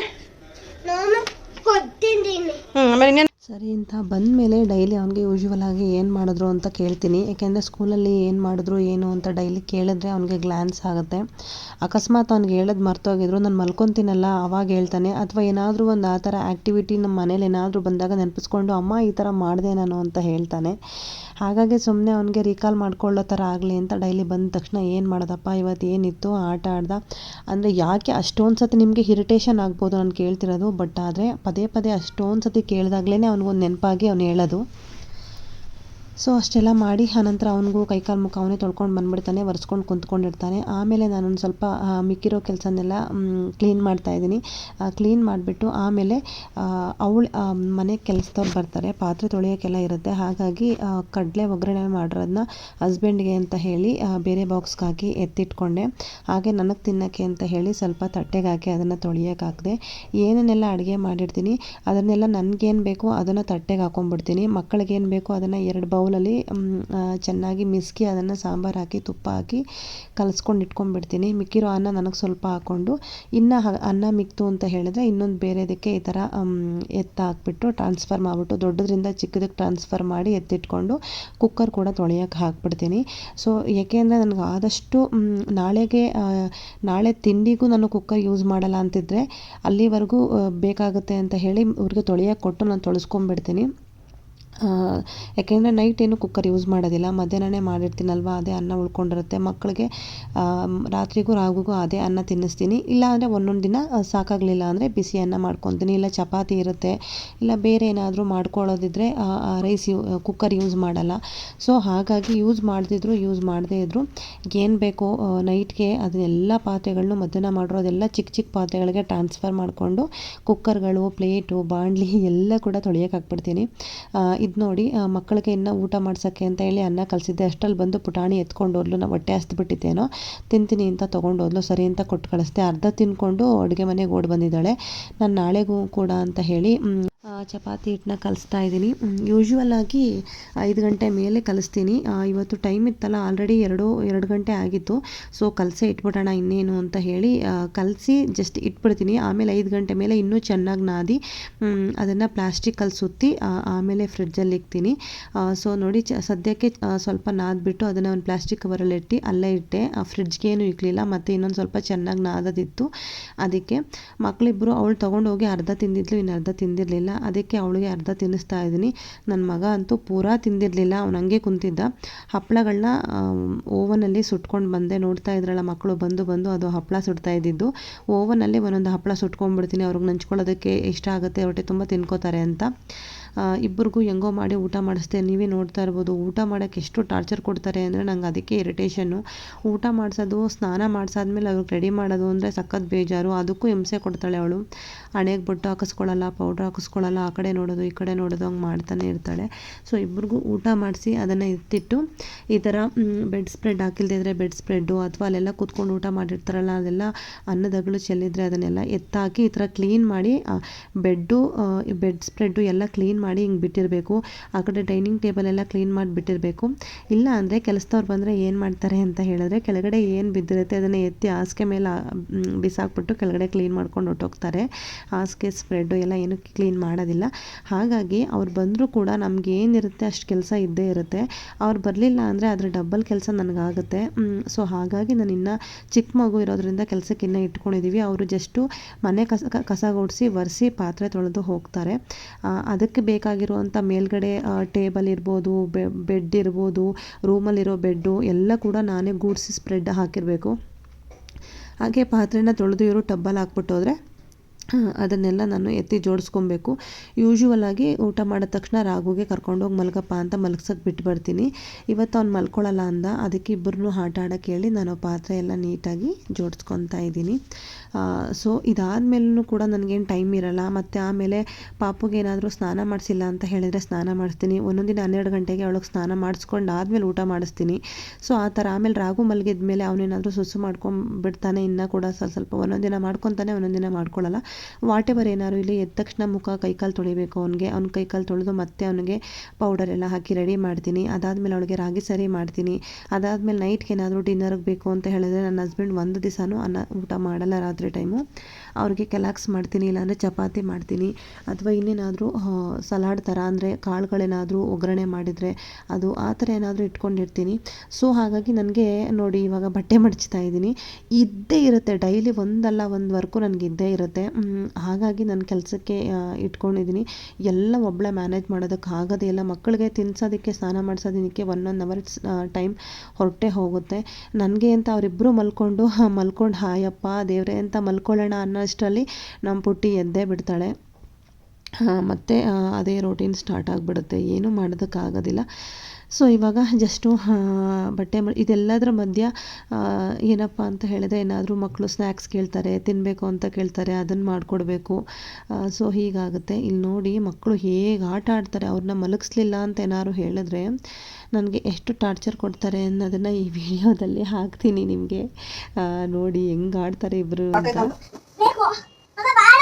ಹ್ಞೂ ಆಮೇಲೆ ಇನ್ನೇನು ಸರಿ ಅಂತ ಬಂದ ಮೇಲೆ ಡೈಲಿ ಅವನಿಗೆ ಯೂಶ್ವಲ್ ಆಗಿ ಏನು ಮಾಡಿದ್ರು ಅಂತ ಕೇಳ್ತೀನಿ. ಯಾಕೆಂದರೆ ಸ್ಕೂಲಲ್ಲಿ ಏನು ಮಾಡಿದ್ರು, ಏನು ಅಂತ ಡೈಲಿ ಕೇಳಿದ್ರೆ ಅವನಿಗೆ ಗ್ಲ್ಯಾನ್ಸ್ ಆಗುತ್ತೆ. ಅಕಸ್ಮಾತ್ ಅವ್ನಿಗೆ ಹೇಳೋದು ಮರ್ತೋಗಿದ್ರು, ನಾನು ಮಲ್ಕೊತೀನಲ್ಲ, ಅವಾಗ ಹೇಳ್ತಾನೆ. ಅಥವಾ ಏನಾದರೂ ಒಂದು ಆ ಥರ ಆ್ಯಕ್ಟಿವಿಟಿ ನಮ್ಮ ಮನೇಲಿ ಏನಾದರೂ ಬಂದಾಗ ನೆನಪಿಸ್ಕೊಂಡು, ಅಮ್ಮ, ಈ ಥರ ಮಾಡಿದೆ ನಾನು ಅಂತ ಹೇಳ್ತಾನೆ. ಹಾಗಾಗಿ ಸುಮ್ಮನೆ ಅವನಿಗೆ ರೀಕಾಲ್ ಮಾಡ್ಕೊಳ್ಳೋ ಥರ ಆಗಲಿ ಅಂತ ಡೈಲಿ ಬಂದ ತಕ್ಷಣ ಏನು ಮಾಡೋದಪ್ಪ, ಇವತ್ತು ಏನಿತ್ತು, ಆಟ ಆಡ್ದ? ಅಂದರೆ ಯಾಕೆ ಅಷ್ಟೊಂದು ಸತಿ ನಿಮಗೆ ಇರಿಟೇಷನ್ ಆಗ್ಬೋದು ನಾನು ಕೇಳ್ತಿರೋದು ಬಟ್ ಆದರೆ ಪದೇ ಪದೇ ಅಷ್ಟೊಂದು ಸತಿ ಕೇಳಿದಾಗ್ಲೇ ಅವ್ನಿಗೊಂದು ನೆನಪಾಗಿ ಅವ್ನು ಹೇಳೋದು. ಸೊ ಅಷ್ಟೆಲ್ಲ ಮಾಡಿ, ಆನಂತರ ಅವನಿಗೂ ಕೈಕಾಲು ಮುಖ ಅವನೇ ತೊಳ್ಕೊಂಡು ಬಂದ್ಬಿಡ್ತಾನೆ, ಒರೆಸ್ಕೊಂಡು ಕುಂತ್ಕೊಂಡಿರ್ತಾನೆ. ಆಮೇಲೆ ನಾನೊಂದು ಸ್ವಲ್ಪ ಮಿಕ್ಕಿರೋ ಕೆಲಸನೆಲ್ಲ ಕ್ಲೀನ್ ಮಾಡ್ತಾಯಿದ್ದೀನಿ ಕ್ಲೀನ್ ಮಾಡಿಬಿಟ್ಟು ಆಮೇಲೆ ಅವಳು ಮನೆ ಕೆಲಸದವ್ರು ಬರ್ತಾರೆ. ಪಾತ್ರೆ ತೊಳೆಯೋಕ್ಕೆಲ್ಲ ಇರುತ್ತೆ. ಹಾಗಾಗಿ ಕಡಲೆ ಒಗ್ಗರಣೆ ಮಾಡಿರೋದನ್ನ ಹಸ್ಬೆಂಡ್ಗೆ ಅಂತ ಹೇಳಿ ಬೇರೆ ಬಾಕ್ಸ್ಗೆ ಹಾಕಿ ಎತ್ತಿಟ್ಕೊಂಡೆ. ಹಾಗೆ ನನಗೆ ತಿನ್ನೋಕ್ಕೆ ಅಂತ ಹೇಳಿ ಸ್ವಲ್ಪ ತಟ್ಟೆಗೆ ಹಾಕಿ ಅದನ್ನು ತೊಳೆಯೋಕ್ಕಾಗದೆ, ಏನೇನೆಲ್ಲ ಅಡುಗೆ ಮಾಡಿರ್ತೀನಿ, ಅದನ್ನೆಲ್ಲ ನನಗೇನು ಬೇಕೋ ಅದನ್ನು ತಟ್ಟೆಗೆ ಹಾಕೊಂಡ್ಬಿಡ್ತೀನಿ. ಮಕ್ಕಳಿಗೇನು ಬೇಕೋ ಅದನ್ನು ಎರಡು ಬೌಲಲ್ಲಿ ಚೆನ್ನಾಗಿ ಮಿಸ್ಕಿ ಅದನ್ನು ಸಾಂಬಾರು ಹಾಕಿ ತುಪ್ಪ ಹಾಕಿ ಕಲಸ್ಕೊಂಡು ಇಟ್ಕೊಂಡ್ಬಿಡ್ತೀನಿ. ಮಿಕ್ಕಿರೋ ಅನ್ನ ನನಗೆ ಸ್ವಲ್ಪ ಹಾಕ್ಕೊಂಡು ಇನ್ನು ಅನ್ನ ಮಿಕ್ತು ಅಂತ ಹೇಳಿದ್ರೆ ಇನ್ನೊಂದು ಬೇರೆದಕ್ಕೆ ಈ ಥರ ಎತ್ತ ಹಾಕ್ಬಿಟ್ಟು ಟ್ರಾನ್ಸ್ಫರ್ ಮಾಡಿಬಿಟ್ಟು ದೊಡ್ಡದ್ರಿಂದ ಚಿಕ್ಕದಕ್ಕೆ ಟ್ರಾನ್ಸ್ಫರ್ ಮಾಡಿ ಎತ್ತಿಟ್ಕೊಂಡು ಕುಕ್ಕರ್ ಕೂಡ ತೊಳೆಯೋಕೆ ಹಾಕ್ಬಿಡ್ತೀನಿ. ಸೊ ಏಕೆಂದರೆ ನನಗೆ ಆದಷ್ಟು ನಾಳೆಗೆ ನಾಳೆ ತಿಂಡಿಗೂ ನಾನು ಕುಕ್ಕರ್ ಯೂಸ್ ಮಾಡಲ್ಲ ಅಂತಿದ್ರೆ ಅಲ್ಲಿವರೆಗೂ ಬೇಕಾಗುತ್ತೆ ಅಂತ ಹೇಳಿ ಇವ್ರಿಗೆ ತೊಳೆಯೋಕೆ ಕೊಟ್ಟು ನಾನು ತೊಳೆಸ್ಕೊಂಡ್ಬಿಡ್ತೀನಿ. ಆ, ಯಾಕೆಂದರೆ ನೈಟ್ ಏನು ಕುಕ್ಕರ್ ಯೂಸ್ ಮಾಡೋದಿಲ್ಲ. ಮಧ್ಯಾಹ್ನನೇ ಮಾಡಿರ್ತೀನಲ್ವ, ಅದೇ ಅನ್ನ ಉಳ್ಕೊಂಡಿರುತ್ತೆ. ಮಕ್ಕಳಿಗೆ ರಾತ್ರಿಗೂ ರಾಗುಗೂ ಅದೇ ಅನ್ನ ತಿನ್ನಿಸ್ತೀನಿ. ಇಲ್ಲ ಅಂದರೆ ಒಂದೊಂದು ದಿನ ಸಾಕಾಗಲಿಲ್ಲ ಅಂದರೆ ಬಿಸಿ ಅನ್ನ ಮಾಡ್ಕೊತೀನಿ. ಇಲ್ಲ ಚಪಾತಿ ಇರುತ್ತೆ, ಇಲ್ಲ ಬೇರೆ ಏನಾದರೂ ಮಾಡ್ಕೊಳ್ಳೋದಿದ್ರೆ ರೈಸ್ ಯೂ ಕುಕ್ಕರ್ ಯೂಸ್ ಮಾಡಲ್ಲ. ಸೊ ಹಾಗಾಗಿ ಯೂಸ್ ಮಾಡದಿದ್ರು ಯೂಸ್ ಮಾಡದೇ ಇದ್ದರು ಏನು ಬೇಕೋ ನೈಟ್ಗೆ ಅದನ್ನೆಲ್ಲ ಪಾತ್ರೆಗಳನ್ನು ಮಧ್ಯಾಹ್ನ ಮಾಡಿರೋದೆಲ್ಲ ಚಿಕ್ಕ ಚಿಕ್ಕ ಪಾತ್ರೆಗಳಿಗೆ ಟ್ರಾನ್ಸ್ಫರ್ ಮಾಡಿಕೊಂಡು ಕುಕ್ಕರ್ಗಳು ಪ್ಲೇಟು ಬಾಣಲಿ ಎಲ್ಲ ಕೂಡ ತೊಳೆಯೋಕೆ ಹಾಕ್ಬಿಡ್ತೀನಿ ಇದು ನೋಡಿ ಮಕ್ಕಳಿಗೆ ಇನ್ನೂ ಊಟ ಮಾಡ್ಸೋಕ್ಕೆ ಅಂತ ಹೇಳಿ ಅನ್ನ ಕಲಿಸಿದ್ದೆ. ಅಷ್ಟರಲ್ಲಿ ಬಂದು ಪುಟಾಣಿ ಎತ್ಕೊಂಡು ಹೋದ್ಲು. ನಾವು ಹೊಟ್ಟೆ ಹಸ್ದುಬಿಟ್ಟಿತ್ತೇನೋ ತಿಂತೀನಿ ಅಂತ ತೊಗೊಂಡೋದ್ಲು ಸರಿ ಅಂತ ಕೊಟ್ಟು ಕಳಿಸ್ದೆ. ಅರ್ಧ ತಿಂದ್ಕೊಂಡು ಅಡುಗೆ ಮನೆಗೆ ಓಡಿ ಬಂದಿದ್ದಾಳೆ. ನಾನು ನಾಳೆಗೂ ಕೂಡ ಅಂತ ಹೇಳಿ ಚಪಾತಿ ಹಿಟ್ಟನ್ನ ಕಲಿಸ್ತಾ ಇದ್ದೀನಿ. ಯೂಶ್ವಲ್ ಆಗಿ ಐದು ಗಂಟೆ ಮೇಲೆ ಕಲಿಸ್ತೀನಿ. ಇವತ್ತು ಟೈಮ್ ಇತ್ತಲ್ಲ ಆಲ್ರೆಡಿ ಎರಡು ಎರಡು ಗಂಟೆ ಆಗಿತ್ತು. ಸೊ ಕಲಸೇ ಇಟ್ಬಿಡೋಣ ಇನ್ನೇನು ಅಂತ ಹೇಳಿ ಕಲಸಿ ಜಸ್ಟ್ ಇಟ್ಬಿಡ್ತೀನಿ. ಆಮೇಲೆ ಐದು ಗಂಟೆ ಮೇಲೆ ಇನ್ನೂ ಚೆನ್ನಾಗಿ ನಾದಿ ಅದನ್ನು ಪ್ಲಾಸ್ಟಿಕಲ್ಲಿ ಸುತ್ತಿ ಆಮೇಲೆ ಫ್ರಿಡ್ಜಲ್ಲಿ ಇಕ್ತೀನಿ. ಸೊ ನೋಡಿ, ಚ, ಸದ್ಯಕ್ಕೆ ಸ್ವಲ್ಪ ನಾದ್ಬಿಟ್ಟು ಅದನ್ನು ಒಂದು ಪ್ಲಾಸ್ಟಿಕ್ ಕವರಲ್ಲಿ ಇಟ್ಟು ಅಲ್ಲೇ ಇಟ್ಟೆ. ಫ್ರಿಡ್ಜ್ಗೆ ಏನು ಇಕ್ಕಲಿಲ್ಲ ಮತ್ತು ಇನ್ನೊಂದು ಸ್ವಲ್ಪ ಚೆನ್ನಾಗಿ ನಾದದಿತ್ತು. ಅದಕ್ಕೆ ಮಕ್ಕಳಿಬ್ಬರು ಅವಳು ತೊಗೊಂಡೋಗಿ ಅರ್ಧ ತಿಂದಿದ್ಲು ಇನ್ನು ಅರ್ಧ ತಿಂದಿರಲಿಲ್ಲ. ಅದಕ್ಕೆ ಅವಳಿಗೆ ಅರ್ಧ ತಿನ್ನಿಸ್ತಾ ಇದ್ದೀನಿ. ನನ್ನ ಮಗ ಅಂತೂ ಪೂರಾ ತಿಂದಿರಲಿಲ್ಲ, ಅವ್ನು ಹಂಗೆ ಕುಂತಿದ್ದ. ಹಪ್ಪಳಗಳನ್ನ ಓವನಲ್ಲಿ ಸುಟ್ಕೊಂಡು ಬಂದೆ. ನೋಡ್ತಾ ಇದ್ರಲ್ಲ ಮಕ್ಕಳು, ಬಂದು ಬಂದು ಅದು ಹಪ್ಪಳ ಸುಡ್ತಾ ಇದ್ದಿದ್ದು. ಓವನಲ್ಲಿ ಒಂದೊಂದು ಹಪ್ಪಳ ಸುಟ್ಕೊಂಡ್ಬಿಡ್ತೀನಿ, ಅವ್ರಿಗೆ ನಂಚ್ಕೊಳ್ಳೋದಕ್ಕೆ ಇಷ್ಟ ಆಗುತ್ತೆ, ಹೊಟ್ಟೆ ತುಂಬ ತಿನ್ಕೋತಾರೆ ಅಂತ. ಇಬ್ಬರಿಗೂ ಹೆಂಗೋ ಮಾಡಿ ಊಟ ಮಾಡಿಸ್ದೆ. ನೀವೇ ನೋಡ್ತಾ ಇರ್ಬೋದು, ಊಟ ಮಾಡೋಕ್ಕೆ ಎಷ್ಟು ಟಾರ್ಚರ್ ಕೊಡ್ತಾರೆ ಅಂದರೆ ನಂಗೆ ಅದಕ್ಕೆ ಇರಿಟೇಷನ್ನು ಊಟ ಮಾಡಿಸೋದು, ಸ್ನಾನ ಮಾಡಿಸಾದ್ಮೇಲೆ ಅವ್ರಿಗೆ ರೆಡಿ ಮಾಡೋದು ಅಂದರೆ ಸಖತ್ ಬೇಜಾರು. ಅದಕ್ಕೂ ಹಿಂಸೆ ಕೊಡ್ತಾಳೆ ಅವಳು. ಹಣೆಗೆ ಬೊಟ್ಟು ಹಾಕಿಸ್ಕೊಳ್ಳಲ್ಲ ಪೌಡ್ರ್ ಹಾಕಿಸ್ಕೊಳ್ಳಲ್ಲ, ಆ ಕಡೆ ನೋಡೋದು, ಈ ಕಡೆ ನೋಡೋದು ಹಂಗೆ ಮಾಡ್ತಾನೆ ಇರ್ತಾಳೆ. ಸೊ ಇಬ್ರಿಗೂ ಊಟ ಮಾಡಿಸಿ ಅದನ್ನು ಎತ್ತಿಟ್ಟು ಈ ಥರ ಬೆಡ್ ಸ್ಪ್ರೆಡ್ ಹಾಕಿಲ್ದೇ ಇದ್ರೆ ಬೆಡ್ ಸ್ಪ್ರೆಡ್ಡು ಅಥವಾ ಅಲ್ಲೆಲ್ಲ ಕೂತ್ಕೊಂಡು ಊಟ ಮಾಡಿರ್ತಾರಲ್ಲ, ಅದೆಲ್ಲ ಅನ್ನದಗಳು ಚೆಲ್ಲಿದ್ರೆ ಅದನ್ನೆಲ್ಲ ಎತ್ತಾಕಿ ಈ ಥರ ಕ್ಲೀನ್ ಮಾಡಿ ಬೆಡ್ಡು ಬೆಡ್ ಸ್ಪ್ರೆಡ್ಡು ಎಲ್ಲ ಕ್ಲೀನ್ ಮಾಡಿ ಹಿಂಗೆ ಬಿಟ್ಟಿರಬೇಕು. ಆ ಕಡೆ ಡೈನಿಂಗ್ ಟೇಬಲ್ ಎಲ್ಲ ಕ್ಲೀನ್ ಮಾಡಿ ಬಿಟ್ಟಿರಬೇಕು. ಇಲ್ಲ ಅಂದರೆ ಕೆಲಸದವ್ರು ಬಂದರೆ ಏನು ಮಾಡ್ತಾರೆ ಅಂತ ಹೇಳಿದ್ರೆ ಕೆಳಗಡೆ ಏನು ಬಿದ್ದಿರುತ್ತೆ ಅದನ್ನು ಎತ್ತಿ ಹಾಸಿಗೆ ಮೇಲೆ ಬಿಸಾಕ್ಬಿಟ್ಟು ಕೆಳಗಡೆ ಕ್ಲೀನ್ ಮಾಡ್ಕೊಂಡು ಹೊಟ್ಟೋಗ್ತಾರೆ ಹಾಸಿಗೆ ಸ್ಪ್ರೆಡ್ಡು ಎಲ್ಲ ಏನು ಕ್ಲೀನ್ ಮಾಡೋದಿಲ್ಲ. ಹಾಗಾಗಿ ಅವ್ರು ಬಂದರೂ ಕೂಡ ನಮ್ಗೆ ಏನಿರುತ್ತೆ ಅಷ್ಟು ಕೆಲಸ ಇದ್ದೇ ಇರುತ್ತೆ. ಅವ್ರು ಬರಲಿಲ್ಲ ಅಂದರೆ ಅದರ ಡಬ್ಬಲ್ ಕೆಲಸ ನನಗಾಗುತ್ತೆ. ಸೊ ಹಾಗಾಗಿ ನಾನು ಇನ್ನು ಚಿಕ್ಕ ಮಗು ಇರೋದ್ರಿಂದ ಕೆಲಸಕ್ಕೆ ಇನ್ನೂ ಇಟ್ಕೊಂಡಿದ್ದೀವಿ ಅವರು ಜಸ್ಟು ಮನೆ ಕಸ ಕಸ ಗುಡಿಸಿ, ಒರೆಸಿ ಪಾತ್ರೆ ತೊಳೆದು ಹೋಗ್ತಾರೆ. ಅದಕ್ಕೆ ಬೇಕಾಗಿರುವಂಥ ಮೇಲ್ಗಡೆ ಟೇಬಲ್ ಇರ್ಬೋದು ಬೆಡ್ ಇರ್ಬೋದು, ರೂಮಲ್ಲಿರೋ ಬೆಡ್ಡು ಎಲ್ಲ ಕೂಡ ನಾನೇ ಗೂಡಿಸಿ ಸ್ಪ್ರೆಡ್ ಹಾಕಿರಬೇಕು. ಹಾಗೆ ಪಾತ್ರೆನ ತೊಳೆದು ಇವರು ಟಬ್ಬಲ್ಲಿ ಹಾಕ್ಬಿಟ್ಟು ಹೋದರೆ ಅದನ್ನೆಲ್ಲ ನಾನು ಎತ್ತಿ ಜೋಡಿಸ್ಕೊಬೇಕು. ಯೂಶ್ವಲ್ ಆಗಿ ಊಟ ಮಾಡಿದ ತಕ್ಷಣ ರಾಘುಗೆ ಕರ್ಕೊಂಡೋಗಿ ಮಲಗಪ್ಪ ಅಂತ ಮಲ್ಗ್ಸಕ್ಕೆ ಬಿಟ್ಟು ಬರ್ತೀನಿ ಇವತ್ತು ಅವ್ನು ಮಲ್ಕೊಳ್ಳಲ್ಲ ಅಂದ. ಅದಕ್ಕೆ ಇಬ್ಬರನ್ನೂ ಆಟ ಆಡೋಕ್ಕೆ ಹೇಳಿ ನಾನು ಪಾತ್ರೆ ಎಲ್ಲ ನೀಟಾಗಿ ಜೋಡಿಸ್ಕೊತಾ ಇದ್ದೀನಿ. ಸೊ ಇದಾದಮೇಲೂ ಕೂಡ ನನಗೇನು ಟೈಮ್ ಇರಲ್ಲ. ಮತ್ತು ಆಮೇಲೆ ಪಾಪುಗೆ ಏನಾದರೂ ಸ್ನಾನ ಮಾಡಿಸಿಲ್ಲ ಅಂತ ಹೇಳಿದರೆ ಸ್ನಾನ ಮಾಡಿಸ್ತೀನಿ. ಒಂದೊಂದು ದಿನ ಹನ್ನೆರಡು ಗಂಟೆಗೆ ಅವಳಿಗೆ ಸ್ನಾನ ಮಾಡಿಸ್ಕೊಂಡು ಆದಮೇಲೆ ಊಟ ಮಾಡಿಸ್ತೀನಿ. ಸೊ ಆ ಥರ ಆಮೇಲೆ ರಾಗು ಮಲಗಿದ ಮೇಲೆ ಅವನೇನಾದರೂ ಸುಸು ಮಾಡ್ಕೊಂಬಿಡ್ತಾನೆ ಇನ್ನೂ ಕೂಡ ಸ್ವಲ್ಪ ಸ್ವಲ್ಪ ಒಂದೊಂದು ದಿನ ಮಾಡ್ಕೊತಾನೆ, ಒಂದೊಂದು ದಿನ ಮಾಡ್ಕೊಳ್ಳಲ್ಲ ವಾಟ್ ಎವರ್ ಏನಾದ್ರು ಇಲ್ಲಿ ಎದ್ದ ತಕ್ಷಣ ಮುಖ ಕೈಕಾಲು ತೊಳಿಬೇಕು. ಅವನಿಗೆ, ಅವ್ನ ಕೈಕಾಲು ತೊಳೆದು ಮತ್ತೆ ಅವನಿಗೆ ಪೌಡರ್ ಎಲ್ಲ ಹಾಕಿ ರೆಡಿ ಮಾಡ್ತೀನಿ. ಅದಾದಮೇಲೆ ಅವಳಿಗೆ ರಾಗಿ ಸರಿ ಮಾಡ್ತೀನಿ. ಅದಾದಮೇಲೆ ನೈಟ್ಗೆ ಏನಾದರೂ ಡಿನ್ನರ್ಗೆ ಬೇಕು ಅಂತ ಹೇಳಿದ್ರೆ ನನ್ನ ಹಸ್ಬೆಂಡ್ ಒಂದು ದಿವಸನೂ ಅನ್ನ ಊಟ ಮಾಡಲ್ಲ ರಾತ್ರಿ ಟೈಮು ಅವ್ರಿಗೆ ಕೆಲಾಕ್ಸ್ ಮಾಡ್ತೀನಿ, ಇಲ್ಲಾಂದರೆ ಚಪಾತಿ ಮಾಡ್ತೀನಿ. ಅಥವಾ ಇನ್ನೇನಾದರೂ ಸಲಾಡ್ ಥರ ಅಂದರೆ ಕಾಳುಗಳೇನಾದರೂ ಒಗ್ಗರಣೆ ಮಾಡಿದರೆ ಅದು ಆ ಥರ ಏನಾದರೂ ಇಟ್ಕೊಂಡಿರ್ತೀನಿ. ಸೊ, ಹಾಗಾಗಿ ನನಗೆ ನೋಡಿ ಇವಾಗ ಬಟ್ಟೆ ಮಡಚ್ತಾ ಇದ್ದೀನಿ. ಇದ್ದೇ ಇರುತ್ತೆ, ಡೈಲಿ ಒಂದಲ್ಲ ಒಂದು ವರ್ಕು ನನಗೆ ಇದ್ದೇ ಇರುತ್ತೆ. ಹಾಗಾಗಿ ನನ್ನ ಕೆಲಸಕ್ಕೆ ಇಟ್ಕೊಂಡಿದ್ದೀನಿ. ಎಲ್ಲ ಒಬ್ಬಳೆ ಮ್ಯಾನೇಜ್ ಮಾಡೋದಕ್ಕೆ ಆಗೋದೇ ಇಲ್ಲ. ಮಕ್ಕಳಿಗೆ ತಿನ್ಸೋದಕ್ಕೆ, ಸ್ನಾನ ಮಾಡಿಸೋದಕ್ಕೆ ಒನ್ ಒನ್ ಅವರ್ ಟೈಮ್ ಹೊರಟೆ ಹೋಗುತ್ತೆ. ನನಗೆ ಅಂತ ಅವರಿಬ್ಬರು ಮಲ್ಕೊಂಡು ಮಲ್ಕೊಂಡು, ಹಾಯಪ್ಪ, ದೇವ್ರೆ ಅಂತ ಮಲ್ಕೊಳ್ಳೋಣ ಅನ್ನೋಷ್ಟರಲ್ಲಿ ನಮ್ಮ ಪುಟ್ಟಿ ಎದ್ದೇ ಬಿಡ್ತಾಳೆ. ಮತ್ತು ಅದೇ ರೋಟೀನ್ ಸ್ಟಾರ್ಟ್ ಆಗಿಬಿಡುತ್ತೆ. ಏನೂ ಮಾಡೋದಕ್ಕಾಗೋದಿಲ್ಲ. ಸೊ ಇವಾಗ ಜಸ್ಟು ಬಟ್ಟೆ ಇದೆಲ್ಲದರ ಮಧ್ಯ ಏನಪ್ಪ ಅಂತ ಹೇಳಿದ್ರೆ ಏನಾದರೂ ಮಕ್ಕಳು ಸ್ನ್ಯಾಕ್ಸ್ ಕೇಳ್ತಾರೆ ತಿನ್ನಬೇಕು ಅಂತ ಕೇಳ್ತಾರೆ, ಅದನ್ನು ಮಾಡಿಕೊಡ್ಬೇಕು. ಸೊ ಹೀಗಾಗುತ್ತೆ. ಇಲ್ಲಿ ನೋಡಿ ಮಕ್ಕಳು ಹೇಗೆ ಆಟ ಆಡ್ತಾರೆ ಅವ್ರನ್ನ ಮಲಗಿಸ್ಲಿಲ್ಲ ಅಂತ ಏನಾದ್ರು ಹೇಳಿದ್ರೆ ನನಗೆ ಎಷ್ಟು ಟಾರ್ಚರ್ ಕೊಡ್ತಾರೆ ಅನ್ನೋದನ್ನು ಈ ವಿಡಿಯೋದಲ್ಲಿ ಹಾಕ್ತೀನಿ ನಿಮಗೆ. ನೋಡಿ ಹೆಂಗೆ ಆಡ್ತಾರೆ ಇಬ್ಬರು ಅಂತ. ಬೇಕು. ಅಮ್ಮ ಬಾಳ.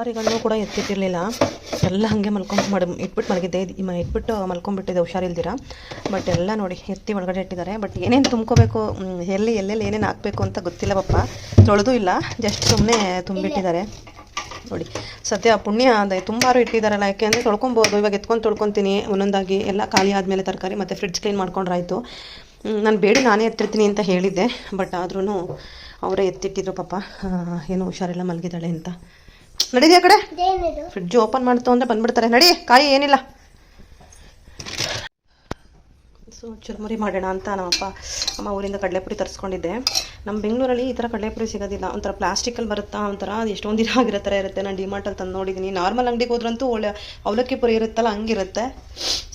ತರಕಾರಿಗಳನ್ನೂ ಕೂಡ ಎತ್ತಿಟ್ಟಿರಲಿಲ್ಲ. ಎಲ್ಲ ಹಾಗೆ ಮಲ್ಕೊಂಡು ಮಾಡಿ ಇಟ್ಬಿಟ್ಟು ಮಲಗಿದ್ದೆ. ಇಟ್ಬಿಟ್ಟು ಮಲ್ಕೊಂಡ್ಬಿಟ್ಟಿದ್ದೆ, ಹುಷಾರಿಲ್ದಿರ. ಬಟ್ ಎಲ್ಲ ನೋಡಿ ಎತ್ತಿ ಒಳಗಡೆ ಇಟ್ಟಿದ್ದಾರೆ. ಬಟ್ ಏನೇನು ತುಂಬ್ಕೋಬೇಕು ಎಲ್ಲಿ, ಎಲ್ಲೆಲ್ಲಿ ಏನೇನು ಹಾಕಬೇಕು ಅಂತ ಗೊತ್ತಿಲ್ಲ ಪಪ್ಪ. ತೊಳೆದೂ ಇಲ್ಲ. ಜಸ್ಟ್ ಸುಮ್ಮನೆ ತುಂಬಿಟ್ಟಿದ್ದಾರೆ. ನೋಡಿ, ಸದ್ಯ ಪುಣ್ಯ ಅದೇ ತುಂಬಾರು ಇಟ್ಟಿದ್ದಾರಲ್ಲ. ಯಾಕೆ ಅಂದರೆ ತೊಳ್ಕೊಬೋದು. ಇವಾಗ ಎತ್ಕೊಂಡು ತೊಳ್ಕೊತೀನಿ. ಒಂದೊಂದಾಗಿ ಎಲ್ಲ ಖಾಲಿ ಆದಮೇಲೆ ತರಕಾರಿ ಮತ್ತು ಫ್ರಿಡ್ಜ್ ಕ್ಲೀನ್ ಮಾಡ್ಕೊಂಡ್ರಾಯ್ತು. ನಾನು ಬೇಡಿ ನಾನೇ ಎತ್ತಿರ್ತೀನಿ ಅಂತ ಹೇಳಿದ್ದೆ. ಬಟ್ ಆದ್ರೂ ಅವರೇ ಎತ್ತಿಟ್ಟಿದ್ರು ಪಾಪ. ಏನೋ ಹುಷಾರಿಲ್ಲ ಮಲಗಿದ್ದಾಳೆ ಅಂತ. ನಡೀರಿ ಆ ಕಡೆ. ಫ್ರಿಡ್ಜ್ ಓಪನ್ ಮಾಡ್ತು ಅಂದರೆ ಬಂದ್ಬಿಡ್ತಾರೆ. ನಡಿ ಕಾಯಿ ಏನಿಲ್ಲ. ಸೊ ಚುರುಮುರಿ ಮಾಡೋಣ ಅಂತ ನಮ್ಮಪ್ಪ, ಅಮ್ಮ ಊರಿಂದ ಕಡಲೆಪುರಿ ತರಿಸ್ಕೊಂಡಿದ್ದೆ. ನಮ್ಮ ಬೆಂಗಳೂರಲ್ಲಿ ಈ ಥರ ಕಡಲೆಪುರಿ ಸಿಗೋದಿಲ್ಲ. ಒಂಥರ ಪ್ಲಾಸ್ಟಿಕಲ್ಲಿ ಬರುತ್ತಾ, ಒಂಥರ ಅದು ಎಷ್ಟೊಂದು ದಿನ ಆಗಿರೋ ಥರ ಇರುತ್ತೆ. ನಾನು ಡಿಮಾರ್ಟಲ್ಲಿ ತಂದು ನೋಡಿದ್ದೀನಿ ನಾರ್ಮಲ್ ಅಂಗಡಿಗೆ ಹೋದ್ರಂತೂ ಒಳ್ಳೆ ಅವಲಕ್ಕಿ ಪುರಿ ಇರುತ್ತಲ್ಲ, ಹಂಗಿರುತ್ತೆ.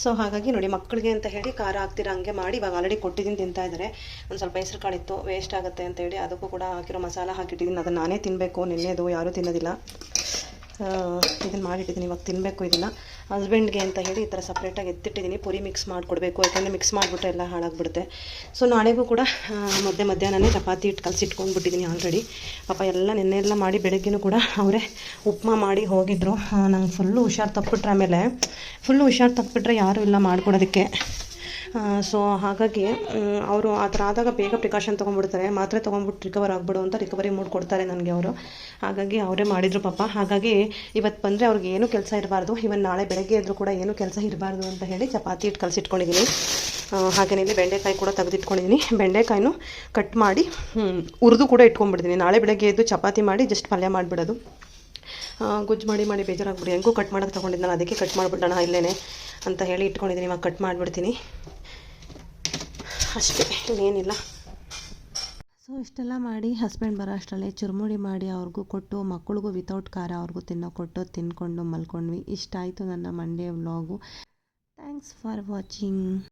ಸೊ ಹಾಗಾಗಿ ನೋಡಿ ಮಕ್ಕಳಿಗೆ ಅಂತ ಹೇಳಿ ಖಾರ ಹಾಕ್ತೀರ, ಹಂಗೆ ಮಾಡಿ ಇವಾಗ ಆಲ್ರೆಡಿ ಕೊಟ್ಟಿದ್ದೀನಿ ತಿಂತಾ ಇದ್ದಾರೆ ಒಂದು ಸ್ವಲ್ಪ ಹೆಸರು ಕಾಳಿತ್ತು ವೇಸ್ಟ್ ಆಗುತ್ತೆ ಅಂತ ಹೇಳಿ ಅದಕ್ಕೂ ಕೂಡ ಹಾಕಿರೋ ಮಸಾಲ ಹಾಕಿಟ್ಟಿದ್ದೀನಿ ಅದನ್ನು ನಾನೇ ತಿನ್ನಬೇಕು ನಿನ್ನೆದು ಯಾರೂ ತಿನ್ನೋದಿಲ್ಲ. ಇದನ್ನು ಮಾಡಿಟ್ಟಿದ್ದೀನಿ, ಇವಾಗ ತಿನ್ನಬೇಕು ಇದನ್ನು. ಹಸ್ಬೆಂಡ್ಗೆ ಅಂತ ಹೇಳಿ ಈ ಥರ ಸಪ್ರೇಟಾಗಿ ಎತ್ತಿಟ್ಟಿದ್ದೀನಿ. ಪುರಿ ಮಿಕ್ಸ್ ಮಾಡಿಕೊಡ್ಬೇಕು, ಯಾಕಂದರೆ ಮಿಕ್ಸ್ ಮಾಡಿಬಿಟ್ರೆ ಎಲ್ಲ ಹಾಳಾಗ್ಬಿಡುತ್ತೆ. ಸೊ ನಾಳೆಗೂ ಕೂಡ ಮಧ್ಯ ಮಧ್ಯೆ ಮಧ್ಯಾಹ್ನನೇ ಚಪಾತಿ ಇಟ್ಟು ಕಲಸಿಟ್ಕೊಂಡ್ಬಿಟ್ಟಿದ್ದೀನಿ ಆಲ್ರೆಡಿ ಪಾಪ ಎಲ್ಲ ನಿನ್ನೆ ಎಲ್ಲ ಮಾಡಿ ಬೆಳಗ್ಗೆನೂ ಕೂಡ ಅವರೇ ಉಪ್ಮಾ ಮಾಡಿ ಹೋಗಿದ್ರು. ನಂಗೆ ಫುಲ್ಲು ಹುಷಾರು ತಪ್ಪಿಬಿಟ್ರೆ ಆಮೇಲೆ ಫುಲ್ಲು ಹುಷಾರು ತಪ್ಪಿಬಿಟ್ರೆ ಯಾರೂ ಇಲ್ಲ ಮಾಡಿಕೊಡೋದಕ್ಕೆ. ಸೊ ಹಾಗಾಗಿ ಅವರು ಆ ಥರ ಆದಾಗ ಬೇಗ ಪ್ರಿಕಾಷನ್ ತೊಗೊಂಡ್ಬಿಡ್ತಾರೆ. ಮಾತ್ರೆ ತೊಗೊಂಡ್ಬಿಟ್ಟು ರಿಕವರ್ ಆಗಿಬಿಡು ಅಂತ ರಿಕವರಿ ಮೂಡ್ ಕೊಡ್ತಾರೆ ನನಗೆ ಅವರು. ಹಾಗಾಗಿ ಅವರೇ ಮಾಡಿದರು ಪಾಪ. ಹಾಗಾಗಿ ಇವತ್ತು ಬಂದರೆ ಅವ್ರಿಗೆ ಏನೂ ಕೆಲಸ ಇರಬಾರ್ದು. ಇವನ್ ನಾಳೆ ಬೆಳಗ್ಗೆ ಇದ್ದರೂ ಕೂಡ ಏನು ಕೆಲಸ ಇರಬಾರ್ದು ಅಂತ ಹೇಳಿ ಚಪಾತಿ ಇಟ್ಟು ಕಲಸಿಟ್ಕೊಂಡಿದ್ದೀನಿ ಹಾಗೆಯೇ ಇಲ್ಲಿ ಬೆಂಡೆಕಾಯಿ ಕೂಡ ತೆಗೆದಿಟ್ಕೊಂಡಿದ್ದೀನಿ ಬೆಂಡೆಕಾಯಿನೂ ಕಟ್ ಮಾಡಿ ಹುರಿದು ಕೂಡ ಇಟ್ಕೊಂಡ್ಬಿಡ್ತೀನಿ. ನಾಳೆ ಬೆಳಗ್ಗೆ ಎದ್ದು ಚಪಾತಿ ಮಾಡಿ ಜಸ್ಟ್ ಪಲ್ಯ ಮಾಡಿಬಿಡೋದು. ಗೊಜ್ಜು ಮಾಡಿ ಮಾಡಿ ಬೇಜಾರಾಗ್ಬಿಡಿ ಹೆಂಗೂ ಕಟ್ ಮಾಡೋಕೆ ತೊಗೊಂಡಿದ್ದು ನಾನು ಅದಕ್ಕೆ ಕಟ್ ಮಾಡಿಬಿಡೋಣ ಇಲ್ಲೇ ಅಂತ ಹೇಳಿ ಇಟ್ಕೊಂಡಿದ್ದೀನಿ ಇವಾಗ ಕಟ್ ಮಾಡಿಬಿಡ್ತೀನಿ. ಅಷ್ಟೇ ಇನ್ನೇನಿಲ್ಲ ಸೊ ಇಷ್ಟೆಲ್ಲ ಮಾಡಿ ಹಸ್ಬೆಂಡ್ ಬರೋ ಅಷ್ಟರಲ್ಲಿ ಚುರುಮುಡಿ ಮಾಡಿ ಅವ್ರಿಗೂ ಕೊಟ್ಟು, ಮಕ್ಕಳಿಗೂ ವಿತೌಟ್ ಖಾರ ಅವ್ರಿಗೂ ತಿನ್ನೋ ಕೊಟ್ಟು, ತಿನ್ಕೊಂಡು ಮಲ್ಕೊಂಡ್ವಿ. ಇಷ್ಟ ಆಯಿತು ನನ್ನ Monday vlog thanks for watching